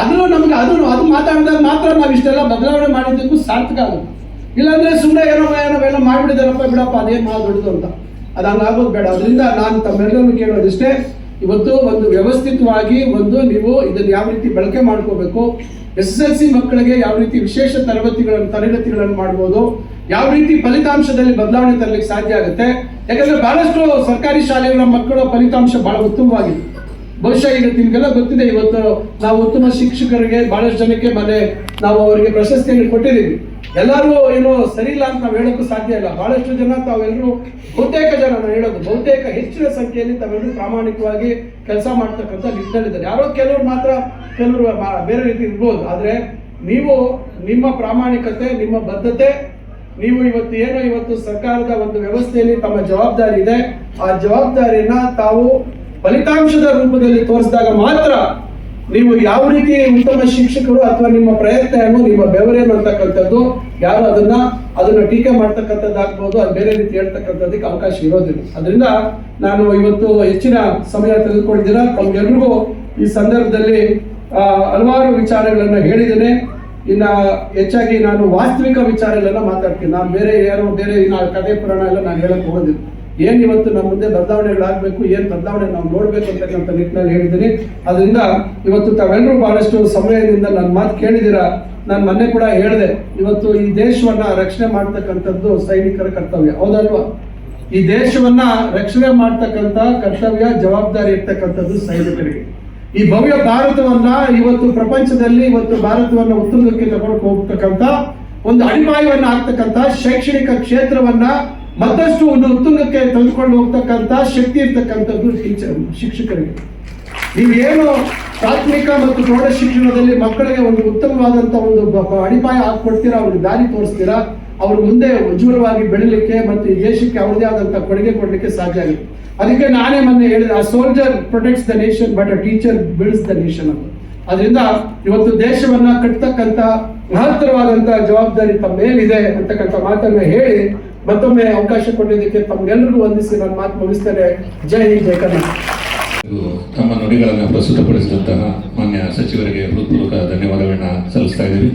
ಅದನ್ನು ನಮ್ಗೆ ಅದು ಅದು ಮಾತಾಡಿದಾಗ ಮಾತ್ರ ನಾವು ಇಷ್ಟೆಲ್ಲ ಬದಲಾವಣೆ ಮಾಡಿದ್ದಕ್ಕೂ ಸಾರ್ಥಕ ಆಗುತ್ತೆ ಇಲ್ಲಾಂದ್ರೆ ಸುಮ್ಮನೆ ಏನೋ ಏನೋ ಎಲ್ಲ ಮಾಡಿಬಿಡಿದಾರಪ್ಪ ಬಿಡಪ್ಪ, ಅದೇನು ಮಾಡಿ ದೊಡ್ಡದು ಅಂತ. ಅದು ಹಂಗಾಗೋದು ಬೇಡ. ಅದರಿಂದ ನಾನು ತಮ್ಮೆಲ್ಲರನ್ನು ಕೇಳೋದಿಷ್ಟೇ, ಇವತ್ತು ಒಂದು ವ್ಯವಸ್ಥಿತವಾಗಿ ಒಂದು ನೀವು ಇದನ್ನು ಯಾವ ರೀತಿ ಬಳಕೆ ಮಾಡ್ಕೋಬೇಕು, ಎಸ್ ಎಸ್ ಎಲ್ ಸಿ ಮಕ್ಕಳಿಗೆ ಯಾವ ರೀತಿ ವಿಶೇಷ ತರಗತಿಗಳನ್ನು ತರಗತಿಗಳನ್ನು ಮಾಡ್ಬೋದು, ಯಾವ ರೀತಿ ಫಲಿತಾಂಶದಲ್ಲಿ ಬದಲಾವಣೆ ತರಲಿಕ್ಕೆ ಸಾಧ್ಯ ಆಗುತ್ತೆ. ಯಾಕಂದ್ರೆ ಬಹಳಷ್ಟು ಸರ್ಕಾರಿ ಶಾಲೆಗಳ ಮಕ್ಕಳ ಫಲಿತಾಂಶ ಬಹಳ ಉತ್ತಮವಾಗಿದೆ. ಬಹುಶಃ ಈಗ ನಿಮ್ಗೆಲ್ಲ ಗೊತ್ತಿದೆ, ಇವತ್ತು ನಾವು ಉತ್ತಮ ಶಿಕ್ಷಕರಿಗೆ ಬಹಳಷ್ಟು ಜನಕ್ಕೆ ಮನೆ ನಾವು ಅವರಿಗೆ ಪ್ರಶಸ್ತಿಯನ್ನು ಕೊಟ್ಟಿದ್ದೀವಿ. ಎಲ್ಲರೂ ಏನು ಸರಿ ಇಲ್ಲ ಅಂತ ನಾವು ಹೇಳೋಕ್ಕೂ ಸಾಧ್ಯ ಇಲ್ಲ. ಬಹಳಷ್ಟು ಜನ ತಾವೆಲ್ಲರೂ ಬಹುತೇಕ ಜನ ನಾನು ಹೇಳೋದು, ಬಹುತೇಕ ಹೆಚ್ಚಿನ ಸಂಖ್ಯೆಯಲ್ಲಿ ತಾವೆಲ್ಲರೂ ಪ್ರಾಮಾಣಿಕವಾಗಿ ಕೆಲಸ ಮಾಡ್ತಕ್ಕಂಥ ನಿಟ್ಟಿನಲ್ಲಿದ್ದಾರೆ. ಯಾರೋ ಕೆಲವರು ಮಾತ್ರ ಕೆಲವರು ಬೇರೆ ರೀತಿ ಇರ್ಬೋದು. ಆದರೆ ನೀವು ನಿಮ್ಮ ಪ್ರಾಮಾಣಿಕತೆ, ನಿಮ್ಮ ಬದ್ಧತೆ, ನೀವು ಇವತ್ತು ಏನೋ ಇವತ್ತು ಸರ್ಕಾರದ ಒಂದು ವ್ಯವಸ್ಥೆಯಲ್ಲಿ ತಮ್ಮ ಜವಾಬ್ದಾರಿ ಇದೆ. ಆ ಜವಾಬ್ದಾರಿಯನ್ನ ತಾವು ಫಲಿತಾಂಶದ ರೂಪದಲ್ಲಿ ತೋರಿಸಿದಾಗ ಮಾತ್ರ ನೀವು ಯಾವ ರೀತಿ ಉತ್ತಮ ಶಿಕ್ಷಕರು ಅಥವಾ ನಿಮ್ಮ ಪ್ರಯತ್ನ ಏನು ನಿಮ್ಮ ಬೆವರೇನು ಅಂತಕ್ಕಂಥದ್ದು, ಯಾರು ಅದನ್ನ ಅದನ್ನ ಟೀಕೆ ಮಾಡ್ತಕ್ಕಂಥದ್ದಾಗ್ಬೋದು, ಅದು ಬೇರೆ ರೀತಿ ಹೇಳ್ತಕ್ಕಂಥದ್ದಕ್ಕೆ ಅವಕಾಶ ಇರೋದಿಲ್ಲ. ಅದರಿಂದ ನಾನು ಇವತ್ತು ಹೆಚ್ಚಿನ ಸಮಯ ತೆಗೆದುಕೊಂಡಿದ್ದೀರಾ. ತಮ್ಗೆಲ್ರಿಗೂ ಈ ಸಂದರ್ಭದಲ್ಲಿ ಹಲವಾರು ವಿಚಾರಗಳನ್ನು ಹೇಳಿದ್ದೇನೆ. ಇನ್ನ ಹೆಚ್ಚಾಗಿ ನಾನು ವಾಸ್ತವಿಕ ವಿಚಾರಗಳನ್ನ ಮಾತಾಡ್ತೀನಿ. ನಾನು ಬೇರೆ ಯಾರೋ, ಬೇರೆ ಕಥೆ ಪುರಾಣ ಎಲ್ಲ ನಾನು ಹೇಳಕ್ ಹೋಗೋದಿಲ್ಲ. ಏನ್ ಇವತ್ತು ನಮ್ಮ ಮುಂದೆ ಬದಲಾವಣೆಗಳಾಗಬೇಕು, ಏನ್ ಬದಲಾವಣೆ ನಾವು ನೋಡ್ಬೇಕು ಅಂತಕ್ಕಂಥ ನಿಟ್ಟಿನಲ್ಲಿ ಹೇಳಿದ್ದೀನಿ. ಅದರಿಂದ ಇವತ್ತು ತಾವೆಲ್ಲರೂ ಬಹಳಷ್ಟು ಸಮಯದಿಂದ ನನ್ನ ಮಾತು ಕೇಳಿದ್ದೀರಾ? ನಾನು ಮೊನ್ನೆ ಕೂಡ ಹೇಳಿದೆ, ಇವತ್ತು ಈ ದೇಶವನ್ನ ರಕ್ಷಣೆ ಮಾಡ್ತಕ್ಕಂಥದ್ದು ಸೈನಿಕರ ಕರ್ತವ್ಯ, ಹೌದಲ್ವಾ? ಈ ದೇಶವನ್ನ ರಕ್ಷಣೆ ಮಾಡ್ತಕ್ಕಂಥ ಕರ್ತವ್ಯ, ಜವಾಬ್ದಾರಿ ಇರ್ತಕ್ಕಂಥದ್ದು ಸೈನಿಕರಿಗೆ. ಈ ಭವ್ಯ ಭಾರತವನ್ನ ಇವತ್ತು ಪ್ರಪಂಚದಲ್ಲಿ, ಇವತ್ತು ಭಾರತವನ್ನ ಉತ್ತುಂಗಕ್ಕೆ ತಗೊಂಡು ಹೋಗ್ತಕ್ಕಂಥ ಒಂದು ಅಡಿಪಾಯವನ್ನ ಆಗ್ತಕ್ಕಂಥ ಶೈಕ್ಷಣಿಕ ಕ್ಷೇತ್ರವನ್ನ ಮತ್ತಷ್ಟು ಒಂದು ಉತ್ತುಂಗಕ್ಕೆ ತಂದುಕೊಂಡು ಹೋಗ್ತಕ್ಕಂಥ ಶಕ್ತಿ ಇರ್ತಕ್ಕಂಥದ್ದು ಶಿಕ್ಷಕರಿಗೆ. ನೀವೇನು ಪ್ರಾಥಮಿಕ ಮತ್ತು ಪ್ರೌಢ ಶಿಕ್ಷಣದಲ್ಲಿ ಮಕ್ಕಳಿಗೆ ಒಂದು ಉತ್ತಮವಾದಂತ ಒಂದು ಅಡಿಪಾಯ ಹಾಕ್ಕೊಡ್ತೀರಾ ಅವ್ರಿಗೆ ದಾರಿ ತೋರಿಸ್ತೀರಾ, ಅವ್ರ ಮುಂದೆ ಉಜ್ವಲವಾಗಿ ಬೆಳಿಲಿಕ್ಕೆ ಮತ್ತು ದೇಶಕ್ಕೆ ಅವ್ರದೇ ಆದಂತ ಕೊಡುಗೆ ಕೊಡಲಿಕ್ಕೆ ಸಾಧ್ಯ ಆಗಿದೆ ಅದಕ್ಕೆ ನಾನೇ ಮೊನ್ನೆ ಹೇಳಿದೆ, a soldier protects the nation but a teacher builds the nation ಅಂತ. ಅದರಿಂದ ಇವತ್ತು ದೇಶವನ್ನ ಕಟ್ತಕ್ಕಂತ ಮಹತ್ತರವಾದಂತಹ ಜವಾಬ್ದಾರಿ ತಮ್ಮ ಮೇಲಿದೆ ಅಂತಕ್ಕಂಥ ಮಾತನ್ನ ಹೇಳಿ ಮತ್ತೊಮ್ಮೆ ಅವಕಾಶ ಕೊಟ್ಟಿದ್ದಕ್ಕೆ ತಮ್ಗೆಲ್ಲರಿಗೂ ವಂದಿಸಿ ನನ್ನ ಮಾತು ಮುಗಿಸ್ತಾರೆ ಜೈ ಹಿಂದ್, ಜೈ ತಮ್ಮ ನುಡಿಗಳನ್ನು ಪ್ರಸ್ತುತಪಡಿಸಿದಂತಹ ಮಾನ್ಯ ಸಚಿವರಿಗೆ ಹೃತ್ಪೂರ್ವಕ ಧನ್ಯವಾದಗಳನ್ನ ಸಲ್ಲಿಸ್ತಾ ಇದ್ದೀವಿ.